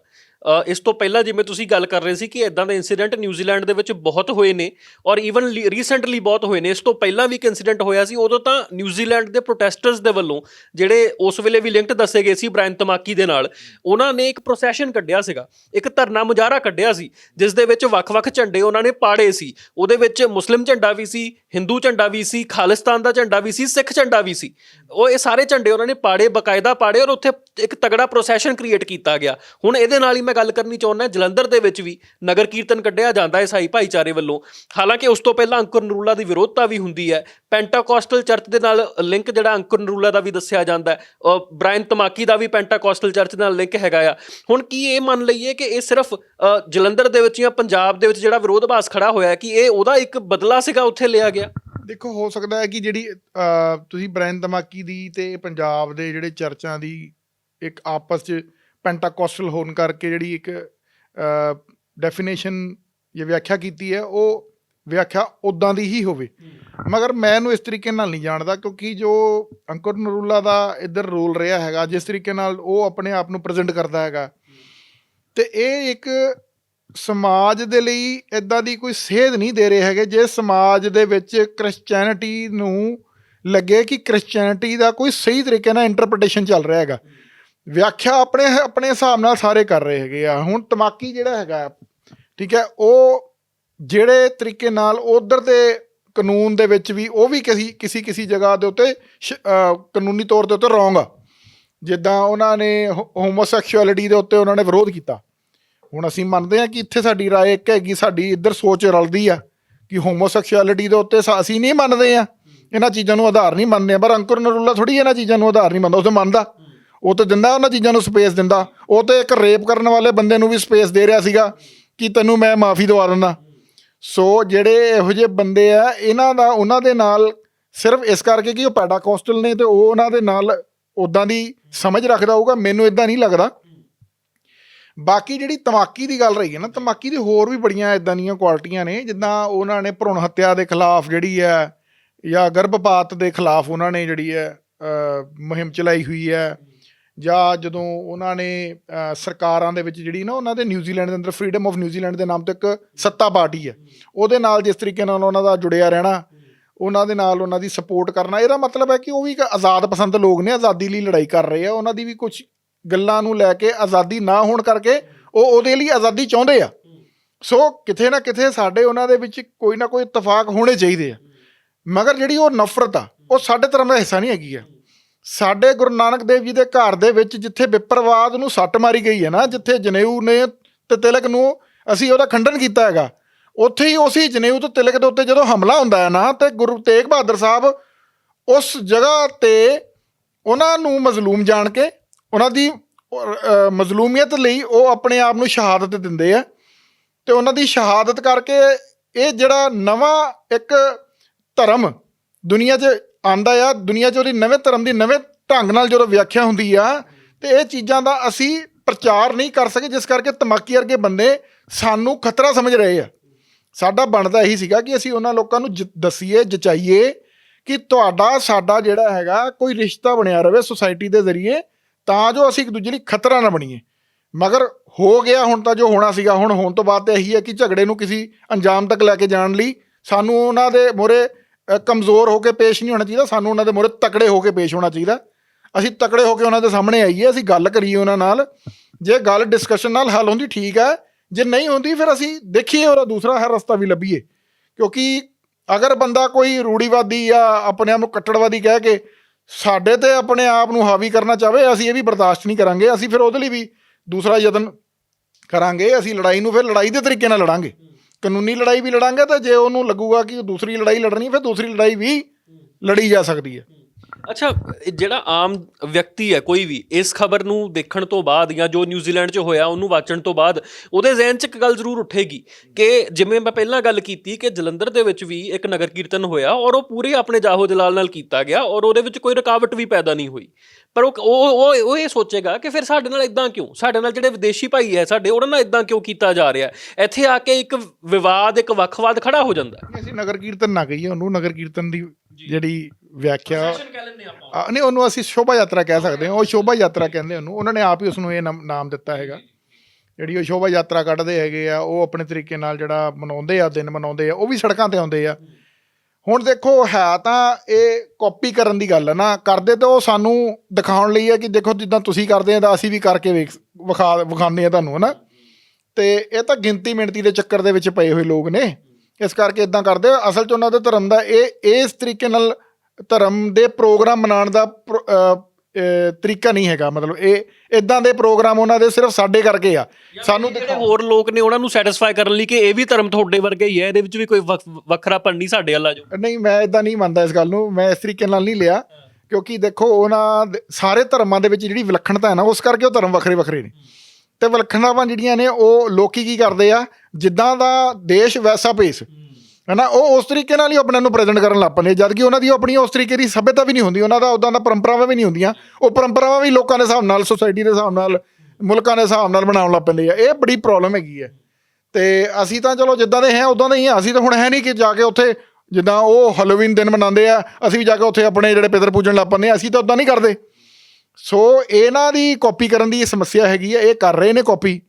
ਇਸ ਤੋਂ ਪਹਿਲਾਂ ਜਿਵੇਂ ਤੁਸੀਂ ਗੱਲ ਕਰ ਰਹੇ ਸੀ ਕਿ ਇਦਾਂ ਦੇ ਇਨਸੀਡੈਂਟ ਨਿਊਜ਼ੀਲੈਂਡ ਦੇ ਵਿੱਚ ਬਹੁਤ ਹੋਏ ਨੇ ਔਰ ਈਵਨ ਰੀਸੈਂਟਲੀ ਬਹੁਤ ਹੋਏ ਨੇ। ਇਸ ਤੋਂ ਪਹਿਲਾਂ ਵੀ ਇੱਕ ਇਨਸੀਡੈਂਟ ਹੋਇਆ ਸੀ। ਉਦੋਂ ਤਾਂ ਨਿਊਜ਼ੀਲੈਂਡ ਦੇ ਪ੍ਰੋਟੈਸਟਰਸ ਦੇ ਵੱਲੋਂ ਜਿਹੜੇ ਉਸ ਵੇਲੇ ਵੀ ਲਿੰਕਡ ਦੱਸੇ ਗਏ ਸੀ ਬ੍ਰਾਇਨ ਤਮਾਕੀ ਦੇ ਨਾਲ, ਉਹਨਾਂ ਨੇ ਇੱਕ ਪ੍ਰੋਸੈਸ਼ਨ ਕੱਢਿਆ ਸੀਗਾ। ਇੱਕ ਧਰਨਾ ਮੁਜ਼ਾਹਰਾ ਕੱਢਿਆ ਸੀ, ਜਿਸ ਦੇ ਵਿੱਚ ਵੱਖ-ਵੱਖ ਝੰਡੇ ਉਹਨਾਂ ਨੇ ਪਾੜੇ ਸੀ। ਉਹਦੇ ਵਿੱਚ ਮੁਸਲਿਮ ਝੰਡਾ ਵੀ ਸੀ, ਹਿੰਦੂ ਝੰਡਾ ਵੀ ਸੀ, ਖਾਲਿਸਤਾਨ ਦਾ ਝੰਡਾ ਵੀ ਸੀ, ਸਿੱਖ ਝੰਡਾ ਵੀ ਸੀ। ਉਹ ਇਹ ਸਾਰੇ ਝੰਡੇ ਉਹਨਾਂ ਨੇ ਪਾੜੇ, ਬਕਾਇਦਾ ਪਾੜੇ ਔਰ ਉੱਥੇ ਇੱਕ ਤਗੜਾ ਪ੍ਰੋਸੈਸ਼ਨ ਕ੍ਰੀਏਟ ਕੀਤਾ ਗਿਆ। ਹੁਣ ਇਹਦੇ ਨਾਲ ਹੀ ਮੈਂ ਗੱਲ ਕਰਨੀ ਚਾਹੁੰਦਾ, ਜਲੰਧਰ ਦੇ ਵਿੱਚ ਵੀ ਨਗਰ ਕੀਰਤਨ ਕੱਢਿਆ ਜਾਂਦਾ ਹੈ ਈਸਾਈ ਭਾਈਚਾਰੇ ਵੱਲੋਂ। ਹਾਲਾਂਕਿ ਉਸ ਤੋਂ ਪਹਿਲਾਂ ਅੰਕੁਰ ਨਰੂਲਾ ਦੀ ਵਿਰੋਧਤਾ ਵੀ ਹੁੰਦੀ ਹੈ। ਪੈਂਟਾਕੋਸਟਲ ਚਰਚ ਦੇ ਨਾਲ ਲਿੰਕ ਜਿਹੜਾ ਅੰਕੁਰ ਨਰੂਲਾ ਦਾ ਵੀ ਦੱਸਿਆ ਜਾਂਦਾ ਹੈ। ਬ੍ਰਾਇਨ ਤਮਾਕੀ ਦਾ ਵੀ ਪੈਂਟਾਕੋਸਟਲ ਚਰਚ ਨਾਲ ਲਿੰਕ ਹੈਗਾ ਆ। ਹੁਣ ਕੀ ਇਹ ਮੰਨ ਲਈਏ ਕਿ ਇਹ ਸਿਰਫ ਜਲੰਧਰ ਦੇ ਵਿੱਚ ਜਾਂ ਪੰਜਾਬ ਦੇ ਵਿੱਚ ਜਿਹੜਾ ਵਿਰੋਧਭਾਸ ਖੜਾ ਹੋਇਆ ਕਿ ਇਹ ਉਹਦਾ ਇੱਕ ਬਦਲਾ ਸੀਗਾ ਉੱਥੇ ਲਿਆ ਗਿਆ? ਦੇਖੋ ਹੋ ਸਕਦਾ ਹੈ ਕਿ ਜਿਹੜੀ ਤੁਸੀਂ ਬ੍ਰਾਇਨ ਧਮਾਕੀ ਦੀ ਤੇ ਪੰਜਾਬ ਦੇ ਜਿਹੜੇ ਚਰਚਾਂ ਦੀ ਇੱਕ ਆਪਸ 'ਚ ਪੈਂਟਾਕੋਸਟਲ ਹੋਣ ਕਰਕੇ ਜਿਹੜੀ ਇੱਕ ਡੈਫੀਨੇਸ਼ਨ ਜਾਂ ਵਿਆਖਿਆ ਕੀਤੀ ਹੈ ਉਹ ਵਿਆਖਿਆ ਉਦਾਂ ਦੀ ਹੀ ਹੋਵੇ। ਮਗਰ ਮੈਂ ਇਹਨੂੰ ਇਸ ਤਰੀਕੇ ਨਾਲ ਨਹੀਂ ਜਾਣਦਾ ਕਿਉਂਕਿ ਜੋ ਅੰਕੁਰ ਨਰੂਲਾ ਦਾ ਇੱਧਰ ਰੋਲ ਰਿਹਾ ਹੈਗਾ ਜਿਸ ਤਰੀਕੇ ਨਾਲ ਉਹ ਆਪਣੇ ਆਪ ਨੂੰ ਪ੍ਰੈਜ਼ੈਂਟ ਕਰਦਾ ਹੈਗਾ। ਤੇ ਇਹ ਇੱਕ ਸਮਾਜ ਦੇ ਲਈ ਇਦਾਂ ਦੀ ਕੋਈ ਸੇਧ ਨਹੀਂ ਦੇ ਰਹੇ ਹੈਗੇ, ਜੇ ਸਮਾਜ ਦੇ ਵਿੱਚ ਕ੍ਰਿਸਚੀਅਨਿਟੀ ਨੂੰ ਲੱਗੇ ਕਿ ਕ੍ਰਿਸਚੀਅਨਿਟੀ ਦਾ ਕੋਈ ਸਹੀ ਤਰੀਕੇ ਨਾਲ ਇੰਟਰਪ੍ਰੀਟੇਸ਼ਨ ਚੱਲ ਰਿਹਾ ਹੈਗਾ। ਵਿਆਖਿਆ ਆਪਣੇ ਆਪਣੇ ਹਿਸਾਬ ਨਾਲ ਸਾਰੇ ਕਰ ਰਹੇ ਹੈਗੇ ਆ। ਹੁਣ ਤਮਾਕੀ ਜਿਹੜਾ ਹੈਗਾ, ਠੀਕ ਹੈ, ਉਹ ਜਿਹੜੇ ਤਰੀਕੇ ਨਾਲ ਉਧਰ ਦੇ ਕਾਨੂੰਨ ਦੇ ਵਿੱਚ ਵੀ ਉਹ ਵੀ ਕਿਸੇ ਕਿਸੇ ਕਿਸੇ ਜਗ੍ਹਾ ਦੇ ਉੱਤੇ ਸ਼- ਕਾਨੂੰਨੀ ਤੌਰ ਦੇ ਉੱਤੇ ਰੋਂਗ ਆ। ਜਿੱਦਾਂ ਉਹਨਾਂ ਨੇ ਹੋਮੋਸੈਕਸ਼ੁਅਲਿਟੀ ਦੇ ਉੱਤੇ ਉਹਨਾਂ ਨੇ ਵਿਰੋਧ ਕੀਤਾ। ਹੁਣ ਅਸੀਂ ਮੰਨਦੇ ਹਾਂ ਕਿ ਇੱਥੇ ਸਾਡੀ رائے ਇੱਕ ਹੈਗੀ ਸਾਡੀ ਇੱਧਰ ਸੋਚ ਰਲਦੀ ਆ ਕਿ ਹੋਮੋਸੈਕਸ਼ੁਅਲਿਟੀ ਦੇ ਉੱਤੇ ਸਾ- ਅਸੀਂ ਨਹੀਂ ਮੰਨਦੇ ਆ ਇਹਨਾਂ ਚੀਜ਼ਾਂ ਨੂੰ ਆਧਾਰ ਨਹੀਂ ਮੰਨਦੇ ਪਰ ਅੰਕੁਰ ਨਰੂਲਾ ਥੋੜੀ ਇਹਨਾਂ ਚੀਜ਼ਾਂ ਨੂੰ ਆਧਾਰ ਨਹੀਂ ਮੰਨਦਾ ਉਹ ਤਾਂ ਮੰਨਦਾ ਉਹ ਤਾਂ ਦਿੰਦਾ ਉਹਨਾਂ ਚੀਜ਼ਾਂ ਨੂੰ ਸਪੇਸ ਦਿੰਦਾ ਉਹ ਤੇ ਇੱਕ ਰੇਪ ਕਰਨ ਵਾਲੇ ਬੰਦੇ ਨੂੰ ਵੀ ਸਪੇਸ ਦੇ ਰਿਹਾ ਸੀਗਾ ਕਿ ਤੈਨੂੰ ਮੈਂ ਮਾਫੀ ਦਵਾ ਦਿੰਦਾ ਸੋ ਜਿਹੜੇ ਇਹੋ ਜਿਹੇ ਬੰਦੇ ਆ ਇਹਨਾਂ ਦਾ ਉਹਨਾਂ ਦੇ ਨਾਲ ਸਿਰਫ ਇਸ ਕਰਕੇ ਕਿ ਉਹ ਪੈਡਾਕੋਸਟਲ ਨੇ ਤੇ ਉਹ ਉਹਨਾਂ ਦੇ ਨਾਲ ਉਦਾਂ ਦੀ ਸਮਝ ਰੱਖਦਾ ਹੋਊਗਾ ਮੈਨੂੰ ਇਦਾਂ ਨਹੀਂ ਲੱਗਦਾ ਬਾਕੀ ਜਿਹੜੀ ਤਮਾਕੀ ਦੀ ਗੱਲ ਰਹੀ ਹੈ ਨਾ, ਤਮਾਕੀ ਦੀ ਹੋਰ ਵੀ ਬੜੀਆਂ ਇਦਾਂ ਦੀਆਂ ਕੁਆਲਟੀਆਂ ਨੇ, ਜਿੱਦਾਂ ਉਹਨਾਂ ਨੇ ਭਰੂਣ ਹੱਤਿਆ ਦੇ ਖਿਲਾਫ ਜਿਹੜੀ ਹੈ ਜਾਂ ਗਰਭਪਾਤ ਦੇ ਖਿਲਾਫ ਉਹਨਾਂ ਨੇ ਜਿਹੜੀ ਹੈ ਮੁਹਿੰਮ ਚਲਾਈ ਹੋਈ ਹੈ ਜਾਂ ਜਦੋਂ ਉਹਨਾਂ ਨੇ ਸਰਕਾਰਾਂ ਦੇ ਵਿੱਚ ਜਿਹੜੀ ਨਾ ਉਹਨਾਂ ਦੇ ਨਿਊਜ਼ੀਲੈਂਡ ਦੇ ਅੰਦਰ ਫਰੀडम ਆਫ ਨਿਊਜ਼ੀਲੈਂਡ ਦੇ ਨਾਮ ਤੋਂ ਇੱਕ ਸੱਤਾ ਪਾਰਟੀ ਹੈ, ਉਹਦੇ ਨਾਲ ਜਿਸ ਤਰੀਕੇ ਨਾਲ ਉਹਨਾਂ ਦਾ ਜੁੜਿਆ ਰਹਿਣਾ, ਉਹਨਾਂ ਦੇ ਨਾਲ ਉਹਨਾਂ ਦੀ ਸਪੋਰਟ ਕਰਨਾ, ਇਹਦਾ ਮਤਲਬ ਹੈ ਕਿ ਉਹ ਵੀ ਇੱਕ ਆਜ਼ਾਦ ਪਸੰਦ ਲੋਕ ਨੇ, ਆਜ਼ਾਦੀ ਲਈ ਲੜਾਈ ਕਰ ਰਹੇ ਆ, ਉਹਨਾਂ ਦੀ ਵੀ ਕੁਝ ਗੱਲਾਂ ਨੂੰ ਲੈ ਕੇ ਆਜ਼ਾਦੀ ਨਾ ਹੋਣ ਕਰਕੇ ਉਹ ਉਹਦੇ ਲਈ ਆਜ਼ਾਦੀ ਚਾਹੁੰਦੇ ਆ। ਸੋ ਕਿਥੇ ਨਾ ਕਿਥੇ ਸਾਡੇ ਉਹਨਾਂ ਦੇ ਵਿੱਚ ਕੋਈ ਨਾ ਕੋਈ ਇਤਫਾਕ ਹੋਣੇ ਚਾਹੀਦੇ ਆ। ਮਗਰ ਜਿਹੜੀ ਉਹ ਨਫ਼ਰਤ ਆ, ਉਹ ਸਾਡੇ ਧਰਮ ਦਾ ਹਿੱਸਾ ਨਹੀਂ ਹੈਗੀ ਆ। ਸਾਡੇ ਗੁਰੂ ਨਾਨਕ ਦੇਵ ਜੀ ਦੇ ਘਰ ਦੇ ਵਿੱਚ ਜਿੱਥੇ ਵਿਪਰਵਾਦ ਨੂੰ ਸੱਟ ਮਾਰੀ ਗਈ ਹੈ ਨਾ, ਜਿੱਥੇ ਜਨੇਊ ਨੇ ਤੇ ਤਿਲਕ ਨੂੰ ਅਸੀਂ ਉਹਦਾ ਖੰਡਨ ਕੀਤਾ ਹੈਗਾ, ਉੱਥੇ ਹੀ ਉਸੇ ਜਨੇਊ ਤੇ ਤਿਲਕ ਦੇ ਉੱਤੇ ਜਦੋਂ ਹਮਲਾ ਹੁੰਦਾ ਹੈ ਨਾ, ਤੇ ਗੁਰੂ ਤੇਗ ਬਹਾਦਰ ਸਾਹਿਬ ਉਸ ਜਗ੍ਹਾ ਤੇ ਉਹਨਾਂ ਨੂੰ ਮਜ਼ਲੂਮ ਜਾਣ ਕੇ ਉਹਨਾਂ ਦੀ ਮਜ਼ਲੂਮੀਅਤ ਲਈ ਉਹ ਆਪਣੇ ਆਪ ਨੂੰ ਸ਼ਹਾਦਤ ਦਿੰਦੇ ਆ। ਤੇ ਉਹਨਾਂ ਦੀ ਸ਼ਹਾਦਤ ਕਰਕੇ ਇਹ ਜਿਹੜਾ ਨਵਾਂ ਇੱਕ ਧਰਮ ਦੁਨੀਆ 'ਚ ਆਂਦਾ ਆ, ਦੁਨੀਆ 'ਚ ਉਹਦੀ ਨਵੇਂ ਧਰਮ ਦੀ ਨਵੇਂ ਢੰਗ ਨਾਲ ਜਦੋਂ ਵਿਆਖਿਆ ਹੁੰਦੀ ਆ, ਤੇ ਇਹ ਚੀਜ਼ਾਂ ਦਾ ਅਸੀਂ ਪ੍ਰਚਾਰ ਨਹੀਂ ਕਰ ਸਕੇ, ਜਿਸ ਕਰਕੇ ਤਮਾਕੀ ਵਰਗੇ ਬੰਦੇ ਸਾਨੂੰ ਖਤਰਾ ਸਮਝ ਰਹੇ ਆ। ਸਾਡਾ ਬਣਦਾ ਇਹੀ ਸੀਗਾ ਕਿ ਅਸੀਂ ਉਹਨਾਂ ਲੋਕਾਂ ਨੂੰ ਜ- ਦਸੀਏ, ਜਚਾਈਏ ਕਿ ਤੁਹਾਡਾ, ਸਾਡਾ ਜਿਹੜਾ ਹੈਗਾ ਕੋਈ ਰਿਸ਼ਤਾ ਬਣਿਆ ਰਵੇ ਸੁਸਾਇਟੀ ਦੇ ਜ਼ਰੀਏ ਤਾਂ ਜੋ ਅਸੀਂ ਇੱਕ ਦੂਜੇ ਲਈ ਖਤਰਾ ਨਾ ਬਣੀਏ। ਮਗਰ ਹੋ ਗਿਆ ਹੁਣ ਤਾਂ ਜੋ ਹੋਣਾ ਸੀਗਾ। ਹੁਣ ਹੋਣ ਤੋਂ ਬਾਅਦ ਤਾਂ ਇਹੀ ਹੈ ਕਿ ਝਗੜੇ ਨੂੰ ਕਿਸੇ ਅੰਜਾਮ ਤੱਕ ਲੈ ਕੇ ਜਾਣ ਲਈ ਸਾਨੂੰ ਉਹਨਾਂ ਦੇ ਮੋਰੇ ਕਮਜ਼ੋਰ ਹੋ ਕੇ ਪੇਸ਼ ਨਹੀਂ ਹੋਣਾ ਚਾਹੀਦਾ। ਸਾਨੂੰ ਉਹਨਾਂ ਦੇ ਮੋਰੇ ਤਕੜੇ ਹੋ ਕੇ ਪੇਸ਼ ਹੋਣਾ ਚਾਹੀਦਾ। ਅਸੀਂ ਤਕੜੇ ਹੋ ਕੇ ਉਹਨਾਂ ਦੇ ਸਾਹਮਣੇ ਆਈਏ, ਅਸੀਂ ਗੱਲ ਕਰੀਏ ਉਹਨਾਂ ਨਾਲ। ਜੇ ਗੱਲ ਡਿਸਕਸ਼ਨ ਨਾਲ ਹੱਲ ਹੁੰਦੀ, ਠੀਕ ਹੈ। ਜੇ ਨਹੀਂ ਹੁੰਦੀ, ਫਿਰ ਅਸੀਂ ਦੇਖੀਏ ਉਹਦਾ ਦੂਸਰਾ ਹਰ ਰਸਤਾ ਵੀ ਲੱਭੀਏ। ਕਿਉਂਕਿ ਅਗਰ ਬੰਦਾ ਕੋਈ ਰੂੜੀਵਾਦੀ ਜਾਂ ਆਪਣੇ ਆਪ ਨੂੰ ਕੱਟੜਵਾਦੀ ਕਹਿ ਕੇ ਸਾਡੇ ਤੇ ਆਪਣੇ ਆਪ ਨੂੰ ਹਾਵੀ ਕਰਨਾ ਚਾਹਵੇ, ਅਸੀਂ ਇਹ ਵੀ ਬਰਦਾਸ਼ਤ ਨਹੀਂ ਕਰਾਂਗੇ, ਅਸੀਂ ਫਿਰ ਉਹਦੇ ਲਈ ਵੀ ਦੂਸਰਾ ਯਤਨ ਕਰਾਂਗੇ, ਅਸੀਂ ਲੜਾਈ ਨੂੰ ਫਿਰ ਲੜਾਈ ਦੇ ਤਰੀਕੇ ਨਾਲ ਲੜਾਂਗੇ। ਕਾਨੂੰਨੀ ਲੜਾਈ ਵੀ ਲੜਾਂਗੇ ਤਾਂ ਜੇ ਉਹਨੂੰ ਲੱਗੂਗਾ ਕਿ ਦੂਸਰੀ ਲੜਾਈ ਲੜਨੀ, ਫਿਰ ਦੂਸਰੀ ਲੜਾਈ ਵੀ ਲੜੀ ਜਾ ਸਕਦੀ ਹੈ। ਅੱਛਾ, ਜਿਹੜਾ ਆਮ ਵਿਅਕਤੀ ਹੈ, ਕੋਈ ਵੀ, ਇਸ ਖਬਰ ਨੂੰ ਦੇਖਣ ਤੋਂ ਬਾਅਦ ਜਾਂ ਜੋ ਨਿਊਜ਼ੀਲੈਂਡ 'ਚ ਹੋਇਆ, ਉਹਨੂੰ ਵਾਚਣ ਤੋਂ ਬਾਅਦ, ਉਹਦੇ ਜ਼ਿਹਨ 'ਚ ਇੱਕ ਗੱਲ ਜ਼ਰੂਰ ਉੱਠੇਗੀ ਕਿ ਜਿਵੇਂ ਮੈਂ ਪਹਿਲਾਂ ਗੱਲ ਕੀਤੀ ਕਿ ਜਲੰਧਰ ਦੇ ਵਿੱਚ ਵੀ ਇੱਕ ਨਗਰ ਕੀਰਤਨ ਹੋਇਆ ਔਰ ਉਹ ਪੂਰੇ ਆਪਣੇ ਜਾਹੋ ਜਲਾਲ ਨਾਲ ਕੀਤਾ ਗਿਆ ਔਰ ਉਹਦੇ ਵਿੱਚ ਕੋਈ ਰੁਕਾਵਟ ਵੀ ਪੈਦਾ ਨਹੀਂ ਹੋਈ। ਪਰ ਉਹ ਉਹ ਉਹ ਇਹ ਸੋਚੇਗਾ ਕਿ ਫਿਰ ਸਾਡੇ ਨਾਲ ਇਦਾਂ ਕਿਉਂ? ਸਾਡੇ ਨਾਲ ਜਿਹੜੇ ਵਿਦੇਸ਼ੀ ਭਾਈ ਹੈ, ਸਾਡੇ, ਉਹਨਾਂ ਨਾਲ ਇਦਾਂ ਕਿਉਂ ਕੀਤਾ ਜਾ ਰਿਹਾ? ਇੱਥੇ ਆ ਕੇ ਇੱਕ ਵਿਵਾਦ, ਇੱਕ ਵੱਖਵਾਦ ਖੜਾ ਹੋ ਜਾਂਦਾ। ਅਸੀਂ ਨਗਰ ਕੀਰਤਨ ਨਾ ਕਹੀਏ, ਉਹਨੂੰ ਨਗਰ ਕੀਰਤਨ ਦੀ ਜਿਹੜੀ ਵਿਆਖਿਆ ਨਹੀਂ ਉਹਨੂੰ ਅਸੀਂ ਸ਼ੋਭਾ ਯਾਤਰਾ ਕਹਿ ਸਕਦੇ ਹਾਂ। ਉਹ ਸ਼ੋਭਾ ਯਾਤਰਾ ਕਹਿੰਦੇ ਉਹਨੂੰ। ਉਹਨਾਂ ਨੇ ਆਪ ਹੀ ਉਸ ਨੂੰ ਇਹ ਨਾਮ ਦਿੱਤਾ ਹੈਗਾ। ਜਿਹੜੀ ਉਹ ਸ਼ੋਭਾ ਯਾਤਰਾ ਕੱਢਦੇ ਹੈਗੇ ਆ ਉਹ ਆਪਣੇ ਤਰੀਕੇ ਨਾਲ ਜਿਹੜਾ ਮਨਾਉਂਦੇ ਆ ਦਿਨ ਮਨਾਉਂਦੇ ਆ ਉਹ ਵੀ ਸੜਕਾਂ ਤੇ ਆਉਂਦੇ ਆ। ਹੁਣ ਦੇਖੋ ਹੈ ਤਾਂ ਇਹ ਕਾਪੀ ਕਰਨ ਦੀ ਗੱਲ ਹੈ ਨਾ। ਕਰਦੇ ਤਾਂ ਉਹ ਸਾਨੂੰ ਦਿਖਾਉਣ ਲਈ ਹੈ ਕਿ ਦੇਖੋ ਜਿੱਦਾਂ ਤੁਸੀਂ ਕਰਦੇ ਆ ਤਾਂ ਅਸੀਂ ਵੀ ਕਰਕੇ ਵੇਖ ਵਿਖਾ ਵਿਖਾਉਂਦੇ ਆ ਤੁਹਾਨੂੰ ਹਨਾ ਤੇ ਇਹ ਤਾਂ ਗਿਣਤੀ ਮਿਣਤੀ ਦੇ ਚੱਕਰ ਦੇ ਵਿੱਚ ਪਏ ਹੋਏ ਲੋਕ ਨੇ। ਇਸ ਕਰਕੇ ਇਦਾਂ ਕਰਦੇ। ਅਸਲ 'ਚ ਉਹਨਾਂ ਦੇ ਧਰਮ ਦਾ ਇਹ ਇਸ ਤਰੀਕੇ ਨਾਲ ਧਰਮ ਦੇ ਪ੍ਰੋਗਰਾਮ ਮਨਾਉਣ ਦਾ ਤਰੀਕਾ ਨਹੀਂ ਹੈਗਾ ਮਤਲਬ ਇਹ ਇਦਾਂ ਦੇ ਪ੍ਰੋਗਰਾਮ ਉਹਨਾਂ ਦੇ ਸਿਰਫ ਸਾਡੇ ਕਰਕੇ ਆ। ਸਾਨੂੰ ਜਿਹੜੇ ਹੋਰ ਲੋਕ ਨੇ ਉਹਨਾਂ ਨੂੰ ਸੈਟੀਸਫਾਈ ਕਰਨ ਲਈ ਕਿ ਇਹ ਵੀ ਧਰਮ ਤੁਹਾਡੇ ਵਰਗਾ ਹੀ ਹੈ ਇਹਦੇ ਵਿੱਚ ਵੀ ਕੋਈ ਵੱਖ- ਵੱਖਰਾਪਣ ਨਹੀਂ ਸਾਡੇ ਵਾਲਾ ਜੋ ਨਹੀਂ ਮੈਂ ਇਦਾਂ ਨਹੀਂ ਮੰਨਦਾ ਇਸ ਗੱਲ ਨੂੰ ਮੈਂ ਇਸ ਤਰੀਕੇ ਨਾਲ ਨਹੀਂ ਲਿਆ ਕਿਉਂਕਿ ਦੇਖੋ ਉਹਨਾਂ ਸਾਰੇ ਧਰਮਾਂ ਦੇ ਵਿੱਚ ਜਿਹੜੀ ਵਿਲੱਖਣਤਾ ਹੈ ਨਾ ਉਸ ਕਰਕੇ ਉਹ ਧਰਮ ਵੱਖਰੇ ਵੱਖਰੇ ਨੇ। ਤੇ ਵਿਲੱਖਣਤਾਵਾਂ ਜਿਹੜੀਆਂ ਨੇ ਉਹ ਲੋਕੀ ਕੀ ਕਰਦੇ ਆ ਜਿੱਦਾਂ ਦਾ ਦੇਸ਼ ਵੈਸਾ ਭੇਸ। ਹਨਾ, ਉਹ ਉਸ ਤਰੀਕੇ ਨਾਲ ਹੀ ਆਪਣੇ ਨੂੰ ਪ੍ਰੈਜ਼ੈਂਟ ਕਰਨ ਲੱਗ ਪੈਂਦੇ ਜਦ ਕਿ ਉਹਨਾਂ ਦੀ ਆਪਣੀ ਉਸ ਤਰੀਕੇ ਦੀ ਸਭਿਅਤਾ ਵੀ ਨਹੀਂ ਹੁੰਦੀ, ਉਹਨਾਂ ਦਾ ਉਦਾਂ ਦਾ ਪਰੰਪਰਾਵਾਂ ਵੀ ਨਹੀਂ ਹੁੰਦੀਆਂ। ਉਹ ਪਰੰਪਰਾਵਾਂ ਵੀ ਲੋਕਾਂ ਦੇ ਹਿਸਾਬ ਨਾਲ ਸੋਸਾਇਟੀ ਦੇ ਹਿਸਾਬ ਨਾਲ, ਮੁਲਕਾਂ ਦੇ ਹਿਸਾਬ ਨਾਲ ਬਣਾਉਣ ਲੱਗ ਪੈਂਦੇ ਆ। ਇਹ ਬੜੀ ਪ੍ਰੋਬਲਮ ਹੈਗੀ ਹੈ ਤੇ ਅਸੀਂ ਤਾਂ ਚਲੋ ਜਿੱਦਾਂ ਦੇ ਹੈ ਉਦਾਂ ਦੇ ਹੀ ਆ। ਅਸੀਂ ਤਾਂ ਹੁਣ ਹੈ ਨਹੀਂ ਕਿ ਜਾ ਕੇ ਉੱਥੇ ਜਿੱਦਾਂ ਉਹ ਹੈਲੋਵੀਨ ਦਿਨ ਮਨਾਉਂਦੇ ਆ, ਅਸੀਂ ਵੀ ਜਾ ਕੇ ਉੱਥੇ ਆਪਣੇ ਜਿਹੜੇ ਪਿਤਰ ਪੂਜਣ ਲੱਗ ਪੈਂਦੇ ਆ, ਅਸੀਂ ਤਾਂ ਉਦਾਂ ਨਹੀਂ ਕਰਦੇ। ਸੋ ਇਹਨਾਂ ਦੀ ਕਾਪੀ ਕਰਨ ਦੀ ਇਹ ਸਮੱਸਿਆ ਹੈਗੀ ਹੈ ਇਹ ਕਰ ਰਹੇ ਨੇ ਕਾਪੀ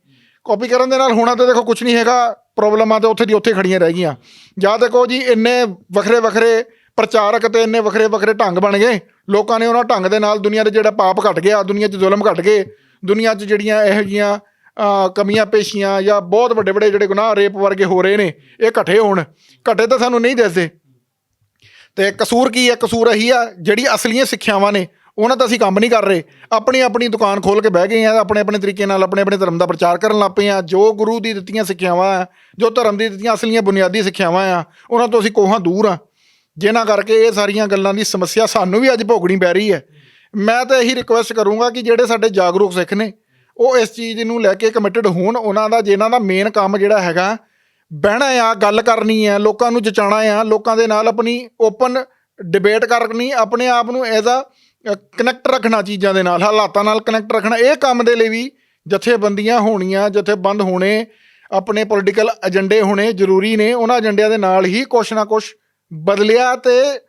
ਕਾਪੀ ਕਰਨ ਦੇ ਨਾਲ ਹੋਣਾ ਤਾਂ ਦੇਖੋ ਕੁਝ ਨਹੀਂ ਹੈਗਾ ਪ੍ਰੋਬਲਮਾਂ ਤਾਂ ਉੱਥੇ ਦੀ ਉੱਥੇ ਖੜੀਆਂ ਰਹਿ ਗਈਆਂ। ਜਾਂ ਦੇਖੋ ਜੀ, ਇੰਨੇ ਵੱਖਰੇ ਵੱਖਰੇ ਪ੍ਰਚਾਰਕ ਤੇ ਇੰਨੇ ਵੱਖਰੇ ਵੱਖਰੇ ਢੰਗ ਬਣ ਗਏ। ਲੋਕਾਂ ਨੇ ਉਹਨਾਂ ਢੰਗ ਦੇ ਨਾਲ ਦੁਨੀਆ ਦੇ ਜਿਹੜਾ ਪਾਪ ਘਟ ਗਿਆ, ਦੁਨੀਆ 'ਚ ਜ਼ੁਲਮ ਘਟ ਗਏ, ਦੁਨੀਆ 'ਚ ਜਿਹੜੀਆਂ ਇਹੋ ਜੀਆਂ ਕਮੀਆਂ ਪੇਸ਼ੀਆਂ ਜਾਂ ਬਹੁਤ ਵੱਡੇ ਵੱਡੇ ਜਿਹੜੇ ਗੁਨਾਹ ਰੇਪ ਵਰਗੇ ਹੋ ਰਹੇ ਨੇ, ਇਹ ਘਟੇ ਹੋਣ। ਘਟੇ ਤਾਂ ਸਾਨੂੰ ਨਹੀਂ ਦੱਸਦੇ। ਤੇ ਕਸੂਰ ਕੀ ਹੈ? ਕਸੂਰ ਇਹੀ ਆ ਜਿਹੜੀ ਅਸਲੀਆਂ ਸਿੱਖਿਆਵਾਂ ਨੇ ਉਹਨਾਂ ਦਾ ਅਸੀਂ ਕੰਮ ਨਹੀਂ ਕਰ ਰਹੇ। ਆਪਣੀ ਆਪਣੀ ਦੁਕਾਨ ਖੋਲ ਕੇ ਬਹਿ ਗਏ ਆ ਆਪਣੇ ਆਪਣੇ ਤਰੀਕੇ ਨਾਲ, ਆਪਣੇ ਆਪਣੇ ਧਰਮ ਦਾ ਪ੍ਰਚਾਰ ਕਰਨ ਲੱਗ ਪਏ ਆ ਜੋ ਗੁਰੂ ਦੀ ਦਿੱਤੀਆਂ ਸਿੱਖਿਆਵਾਂ ਆ, ਜੋ ਧਰਮ ਦੀ ਦਿੱਤੀਆਂ ਅਸਲੀਆਂ ਬੁਨਿਆਦੀ ਸਿੱਖਿਆਵਾਂ ਆ, ਉਹਨਾਂ ਤੋਂ ਅਸੀਂ ਕੋਹਾਂ ਦੂਰ ਆ ਜਿਨ੍ਹਾਂ ਕਰਕੇ ਇਹ ਸਾਰੀਆਂ ਗੱਲਾਂ ਦੀ ਸਮੱਸਿਆ ਸਾਨੂੰ ਵੀ ਅੱਜ ਭੋਗਣੀ ਪੈ ਰਹੀ ਹੈ। ਮੈਂ ਤਾਂ ਇਹੀ ਰਿਕੁਐਸਟ ਕਰੂੰਗਾ ਕਿ ਜਿਹੜੇ ਸਾਡੇ ਜਾਗਰੂਕ ਸਿੱਖ ਨੇ, ਉਹ ਇਸ ਚੀਜ਼ ਨੂੰ ਲੈ ਕੇ ਕਮਿਟਡ ਹੋਣ। ਉਹਨਾਂ ਦਾ, ਜਿਨ੍ਹਾਂ ਦਾ ਮੇਨ ਕੰਮ ਜਿਹੜਾ ਹੈਗਾ, ਬਹਿਣਾ ਆ, ਗੱਲ ਕਰਨੀ ਆ, ਲੋਕਾਂ ਨੂੰ ਜਚਾਉਣਾ ਆ, ਲੋਕਾਂ ਦੇ ਨਾਲ ਆਪਣੀ ਓਪਨ ਡਿਬੇਟ ਕਰਨੀ, ਆਪਣੇ ਆਪ ਨੂੰ ਐਜ਼ ਅ ਕਨੈਕਟ ਰੱਖਣਾ ਚੀਜ਼ਾਂ ਦੇ ਨਾਲ, ਹਾਲਾਤਾਂ ਨਾਲ ਕਨੈਕਟ ਰੱਖਣਾ, ਇਹ ਕੰਮ ਦੇ ਲਈ ਵੀ ਜਥੇਬੰਦੀਆਂ ਹੋਣੀਆਂ, ਜਥੇਬੰਦ ਹੋਣੇ, ਆਪਣੇ ਪੋਲੀਟੀਕਲ ਏਜੰਡੇ ਹੋਣੇ ਜ਼ਰੂਰੀ ਨੇ, ਉਹਨਾਂ ਏਜੰਡਿਆਂ ਦੇ ਨਾਲ ਹੀ ਕੁਛ ਨਾ ਕੁਛ ਬਦਲਿਆ ਤੇ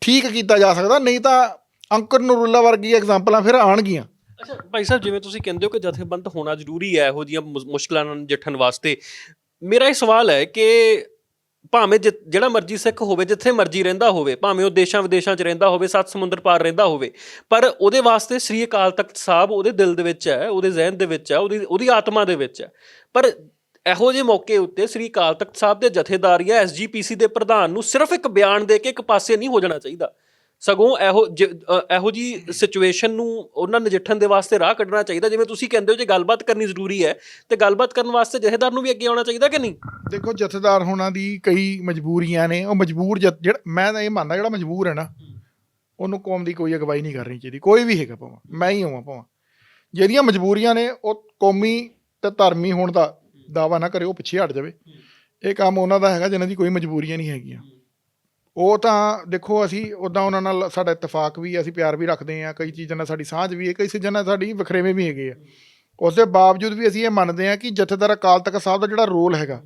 ਠੀਕ ਕੀਤਾ ਜਾ ਸਕਦਾ, ਨਹੀਂ ਤਾਂ ਅੰਕਰ ਨਰੂਲਾ ਵਰਗੀ ਐਗਜ਼ਾਮਪਲਾਂ ਫਿਰ ਆਣਗੀਆਂ ਅੱਛਾ, ਭਾਈ ਸਾਹਿਬ, ਜਿਵੇਂ ਤੁਸੀਂ ਕਹਿੰਦੇ ਹੋ ਕਿ ਜਥੇਬੰਦ ਹੋਣਾ ਜ਼ਰੂਰੀ ਹੈ, ਇਹੋ ਜਿਹੀਆਂ ਮੁ- ਮੁਸ਼ਕਲਾਂ ਨਾਲ ਨਜਿੱਠਣ ਵਾਸਤੇ, ਮੇਰਾ ਇਹ ਸਵਾਲ ਹੈ ਕਿ ਭਾਵੇਂ ਜਿ- ਜਿਹੜਾ ਮਰਜ਼ੀ ਸਿੱਖ ਹੋਵੇ, ਜਿੱਥੇ ਮਰਜ਼ੀ ਰਹਿੰਦਾ ਹੋਵੇ, ਭਾਵੇਂ ਉਹ ਦੇਸ਼ਾਂ ਵਿਦੇਸ਼ਾਂ 'ਚ ਰਹਿੰਦਾ ਹੋਵੇ, ਸੱਤ ਸਮੁੰਦਰ ਪਾਰ ਰਹਿੰਦਾ ਹੋਵੇ, ਪਰ ਉਹਦੇ ਵਾਸਤੇ ਸ੍ਰੀ ਅਕਾਲ ਤਖਤ ਸਾਹਿਬ ਉਹਦੇ ਦਿਲ ਦੇ ਵਿੱਚ ਹੈ, ਉਹਦੇ ਜ਼ਿਹਨ ਦੇ ਵਿੱਚ ਹੈ, ਉਹਦੀ ਉਹਦੀ ਆਤਮਾ ਦੇ ਵਿੱਚ ਹੈ। ਪਰ ਇਹੋ ਜਿਹੇ ਮੌਕੇ ਉੱਤੇ ਸ੍ਰੀ ਅਕਾਲ ਤਖਤ ਸਾਹਿਬ ਦੇ ਜਥੇਦਾਰ ਜਾਂ ਐਸਜੀਪੀਸੀ ਦੇ ਪ੍ਰਧਾਨ ਨੂੰ ਸਿਰਫ ਇੱਕ ਬਿਆਨ ਦੇ ਕੇ ਇੱਕ ਪਾਸੇ ਨਹੀਂ ਹੋ ਜਾਣਾ ਚਾਹੀਦਾ। ਸਗੋਂ ਇਹੋ ਜ- ਅ, ਇਹੋ ਜੀ ਸਿਚੁਏਸ਼ਨ ਨੂੰ ਉਹਨਾਂ ਨਜਿੱਠਣ ਦੇ ਵਾਸਤੇ ਰਾਹ ਕੱਢਣਾ ਚਾਹੀਦਾ। ਜਿਵੇਂ ਤੁਸੀਂ ਕਹਿੰਦੇ ਹੋ ਜੇ ਗੱਲਬਾਤ ਕਰਨੀ ਜ਼ਰੂਰੀ ਹੈ ਤੇ ਗੱਲਬਾਤ ਕਰਨ ਵਾਸਤੇ ਜਥੇਦਾਰ ਨੂੰ ਵੀ ਅੱਗੇ ਆਉਣਾ ਚਾਹੀਦਾ ਕਿ ਨਹੀਂ? ਦੇਖੋ ਜਥੇਦਾਰ ਹੋਣਾ ਦੀ ਕਈ ਮਜਬੂਰੀਆਂ ਨੇ। ਉਹ ਮਜਬੂਰ ਜਥ- ਜਿਹੜਾ ਮੈਂ ਤਾਂ ਇਹ ਮੰਨਦਾ ਜਿਹੜਾ ਮਜਬੂਰ ਹੈ ਨਾ ਉਹਨੂੰ ਕੌਮ ਦੀ ਕੋਈ ਅਗਵਾਈ ਨਹੀਂ ਕਰਨੀ ਚਾਹੀਦੀ। ਕੋਈ ਵੀ ਹੈਗਾ ਭਾਵੇਂ ਮੈਂ ਹੀ ਹੋਵਾਂ ਭਾਵੇਂ। ਜਿਹੜੀਆਂ ਮਜਬੂਰੀਆਂ ਨੇ ਉਹ ਕੌਮੀ ਤੇ ਧਰਮੀ ਹੋਣ ਦਾ ਦਾਵਾ ਨਾ ਕਰੇ ਉਹ ਪਿੱਛੇ ਹਟ ਜਾਵੇ। ਇਹ ਕੰਮ ਉਹਨਾਂ ਦਾ ਹੈਗਾ ਜਿਨ੍ਹਾਂ ਦੀ ਕੋਈ ਮਜਬੂਰੀਆਂ ਨਹੀਂ ਹੈਗੀਆਂ। ਉਹ ਤਾਂ ਦੇਖੋ ਅਸੀਂ ਉਦਾਂ ਉਹਨਾਂ ਨਾਲ ਸਾਡਾ ਇਤਫਾਕ ਵੀ ਅਸੀਂ ਪਿਆਰ ਵੀ ਰੱਖਦੇ ਹਾਂ ਕਈ ਚੀਜ਼ਾਂ ਨਾਲ ਸਾਡੀ ਸਾਂਝ ਵੀ ਹੈ ਕਈ ਚੀਜ਼ਾਂ ਨਾਲ ਸਾਡੀ ਵਖਰੇਵੇਂ ਵੀ ਹੈਗੇ ਆ। ਉਸ ਦੇ ਬਾਵਜੂਦ ਵੀ ਅਸੀਂ ਇਹ ਮੰਨਦੇ ਹਾਂ ਕਿ ਜਥੇਦਾਰ ਅਕਾਲ ਤਖਤ ਸਾਹਿਬ ਦਾ ਜਿਹੜਾ ਰੋਲ ਹੈਗਾ,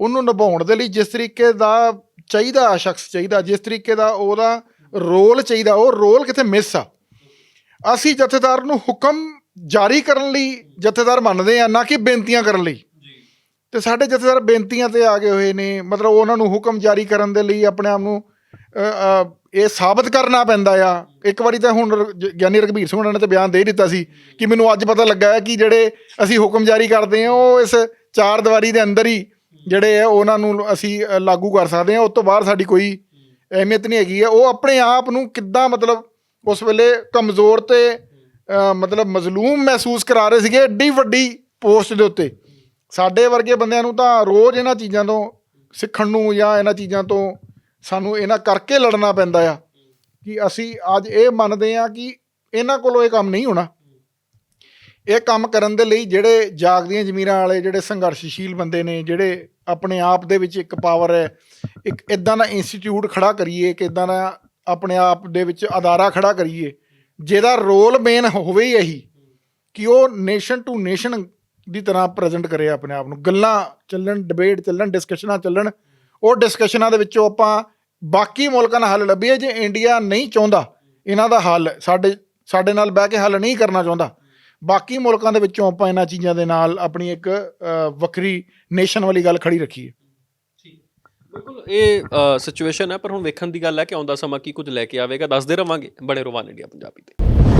ਉਹਨੂੰ ਨਿਭਾਉਣ ਦੇ ਲਈ ਜਿਸ ਤਰੀਕੇ ਦਾ ਚਾਹੀਦਾ ਸ਼ਖਸ ਚਾਹੀਦਾ, ਜਿਸ ਤਰੀਕੇ ਦਾ ਉਹਦਾ ਰੋਲ ਚਾਹੀਦਾ, ਉਹ ਰੋਲ ਕਿਤੇ ਮਿਸ ਆ। ਅਸੀਂ ਜਥੇਦਾਰ ਨੂੰ ਹੁਕਮ ਜਾਰੀ ਕਰਨ ਲਈ ਜਥੇਦਾਰ ਮੰਨਦੇ ਆ, ਨਾ ਕਿ ਬੇਨਤੀਆਂ ਕਰਨ ਲਈ। ਤੇ ਸਾਡੇ ਜਥੇਦਾਰ ਬੇਨਤੀਆਂ ਤੇ ਆ ਗਏ ਹੋਏ ਨੇ, ਮਤਲਬ ਉਹਨਾਂ ਨੂੰ ਹੁਕਮ ਜਾਰੀ ਕਰਨ ਦੇ ਲਈ ਆਪਣੇ ਆਪ ਨੂੰ ਇਹ ਸਾਬਤ ਕਰਨਾ ਪੈਂਦਾ ਆ। ਇੱਕ ਵਾਰੀ ਤਾਂ ਹੁਣ ਗਿਆਨੀ ਰਘਬੀਰ ਸਿੰਘ ਉਹਨਾਂ ਨੇ ਤੇ ਬਿਆਨ ਦੇ ਦਿੱਤਾ ਸੀ ਕਿ ਮੈਨੂੰ ਅੱਜ ਪਤਾ ਲੱਗਾ ਹੈ ਕਿ ਜਿਹੜੇ ਅਸੀਂ ਹੁਕਮ ਜਾਰੀ ਕਰਦੇ ਹਾਂ, ਉਹ ਇਸ ਚਾਰ ਦੀਵਾਰੀ ਦੇ ਅੰਦਰ ਹੀ ਜਿਹੜੇ ਆ ਉਹਨਾਂ ਨੂੰ ਅਸੀਂ ਲਾਗੂ ਕਰ ਸਕਦੇ ਹਾਂ। ਉਸ ਤੋਂ ਬਾਹਰ ਸਾਡੀ ਕੋਈ ਅਹਿਮੀਅਤ ਨਹੀਂ ਹੈਗੀ ਹੈ। ਉਹ ਆਪਣੇ ਆਪ ਨੂੰ ਕਿੱਦਾਂ ਮਤਲਬ ਉਸ ਵੇਲੇ ਕਮਜ਼ੋਰ ਤੇ ਮਤਲਬ ਮਜ਼ਲੂਮ ਮਹਿਸੂਸ ਕਰਾ ਰਹੇ ਸੀਗੇ ਏਡੀ ਵੱਡੀ ਪੋਸਟ ਦੇ ਉੱਤੇ। ਸਾਡੇ ਵਰਗੇ ਬੰਦਿਆਂ ਨੂੰ ਤਾਂ ਰੋਜ਼ ਇਹਨਾਂ ਚੀਜ਼ਾਂ ਤੋਂ ਸਿੱਖਣ ਨੂੰ ਜਾਂ ਇਹਨਾਂ ਚੀਜ਼ਾਂ ਤੋਂ ਸਾਨੂੰ ਇਹਨਾਂ ਕਰਕੇ ਲੜਨਾ ਪੈਂਦਾ ਆ ਕਿ ਅਸੀਂ ਅੱਜ ਇਹ ਮੰਨਦੇ ਆ ਕਿ ਇਹਨਾਂ ਕੋਲੋਂ ਇਹ ਕੰਮ ਨਹੀਂ ਹੋਣਾ। ਇਹ ਕੰਮ ਕਰਨ ਦੇ ਲਈ ਜਿਹੜੇ ਜਾਗਦੀਆਂ ਜ਼ਮੀਰਾਂ ਵਾਲੇ, ਜਿਹੜੇ ਸੰਘਰਸ਼ਸ਼ੀਲ ਬੰਦੇ ਨੇ, ਜਿਹੜੇ ਆਪਣੇ ਆਪ ਦੇ ਵਿੱਚ ਇੱਕ ਪਾਵਰ ਹੈ, ਇੱਕ ਇਦਾਂ ਦਾ ਇੰਸਟੀਚਿਊਟ ਖੜਾ ਕਰੀਏ ਕਿ ਇਦਾਂ ਦਾ ਆਪਣੇ ਆਪ ਦੇ ਵਿੱਚ ਅਦਾਰਾ ਖੜਾ ਕਰੀਏ, ਜਿਹਦਾ ਰੋਲ ਮੇਨ ਹੋਵੇ ਹੀ ਇਹੀ, ਕਿ ਉਹ ਨੇਸ਼ਨ ਟੂ ਨੇਸ਼ਨ ਦੀ ਤਰ੍ਹਾਂ ਪ੍ਰੈਜ਼ੈਂਟ ਕਰੇ ਆਪਣੇ ਆਪ ਨੂੰ। ਗੱਲਾਂ ਚੱਲਣ ਡਿਬੇਟ ਚੱਲਣ ਡਿਸਕਸ਼ਨਾਂ ਚੱਲਣ, ਉਹ ਡਿਸਕਸ਼ਨਾਂ ਦੇ ਵਿੱਚੋਂ ਆਪਾਂ ਬਾਕੀ ਮੁਲਕਾਂ ਨਾਲ ਹੱਲ ਲੱਭੀਏ ਜੇ ਇੰਡੀਆ ਨਹੀਂ ਚਾਹੁੰਦਾ। ਇਹਨਾਂ ਦਾ ਹੱਲ, ਸਾਡੇ ਸਾਡੇ ਨਾਲ ਬਹਿ ਕੇ ਹੱਲ ਨਹੀਂ ਕਰਨਾ ਚਾਹੁੰਦਾ। ਬਾਕੀ ਮੁਲਕਾਂ ਦੇ ਵਿੱਚੋਂ ਆਪਾਂ ਇਹਨਾਂ ਚੀਜ਼ਾਂ ਦੇ ਨਾਲ ਆਪਣੀ ਇੱਕ ਵੱਖਰੀ ਨੇਸ਼ਨ ਵਾਲੀ ਗੱਲ ਖੜੀ ਰੱਖੀਏ। ਬਿਲਕੁਲ, ਇਹ ਸਿਚੁਏਸ਼ਨ ਹੈ, ਪਰ ਹੁਣ ਵੇਖਣ ਦੀ ਗੱਲ ਹੈ ਕਿ ਆਉਂਦਾ ਸਮਾਂ ਕੀ ਕੁਝ ਲੈ ਕੇ ਆਵੇਗਾ। ਦੱਸਦੇ ਰਵਾਂਗੇ ਬੜੇ ਰੋਵਾਨ ਇੰਡੀਆ ਪੰਜਾਬੀ ਤੇ।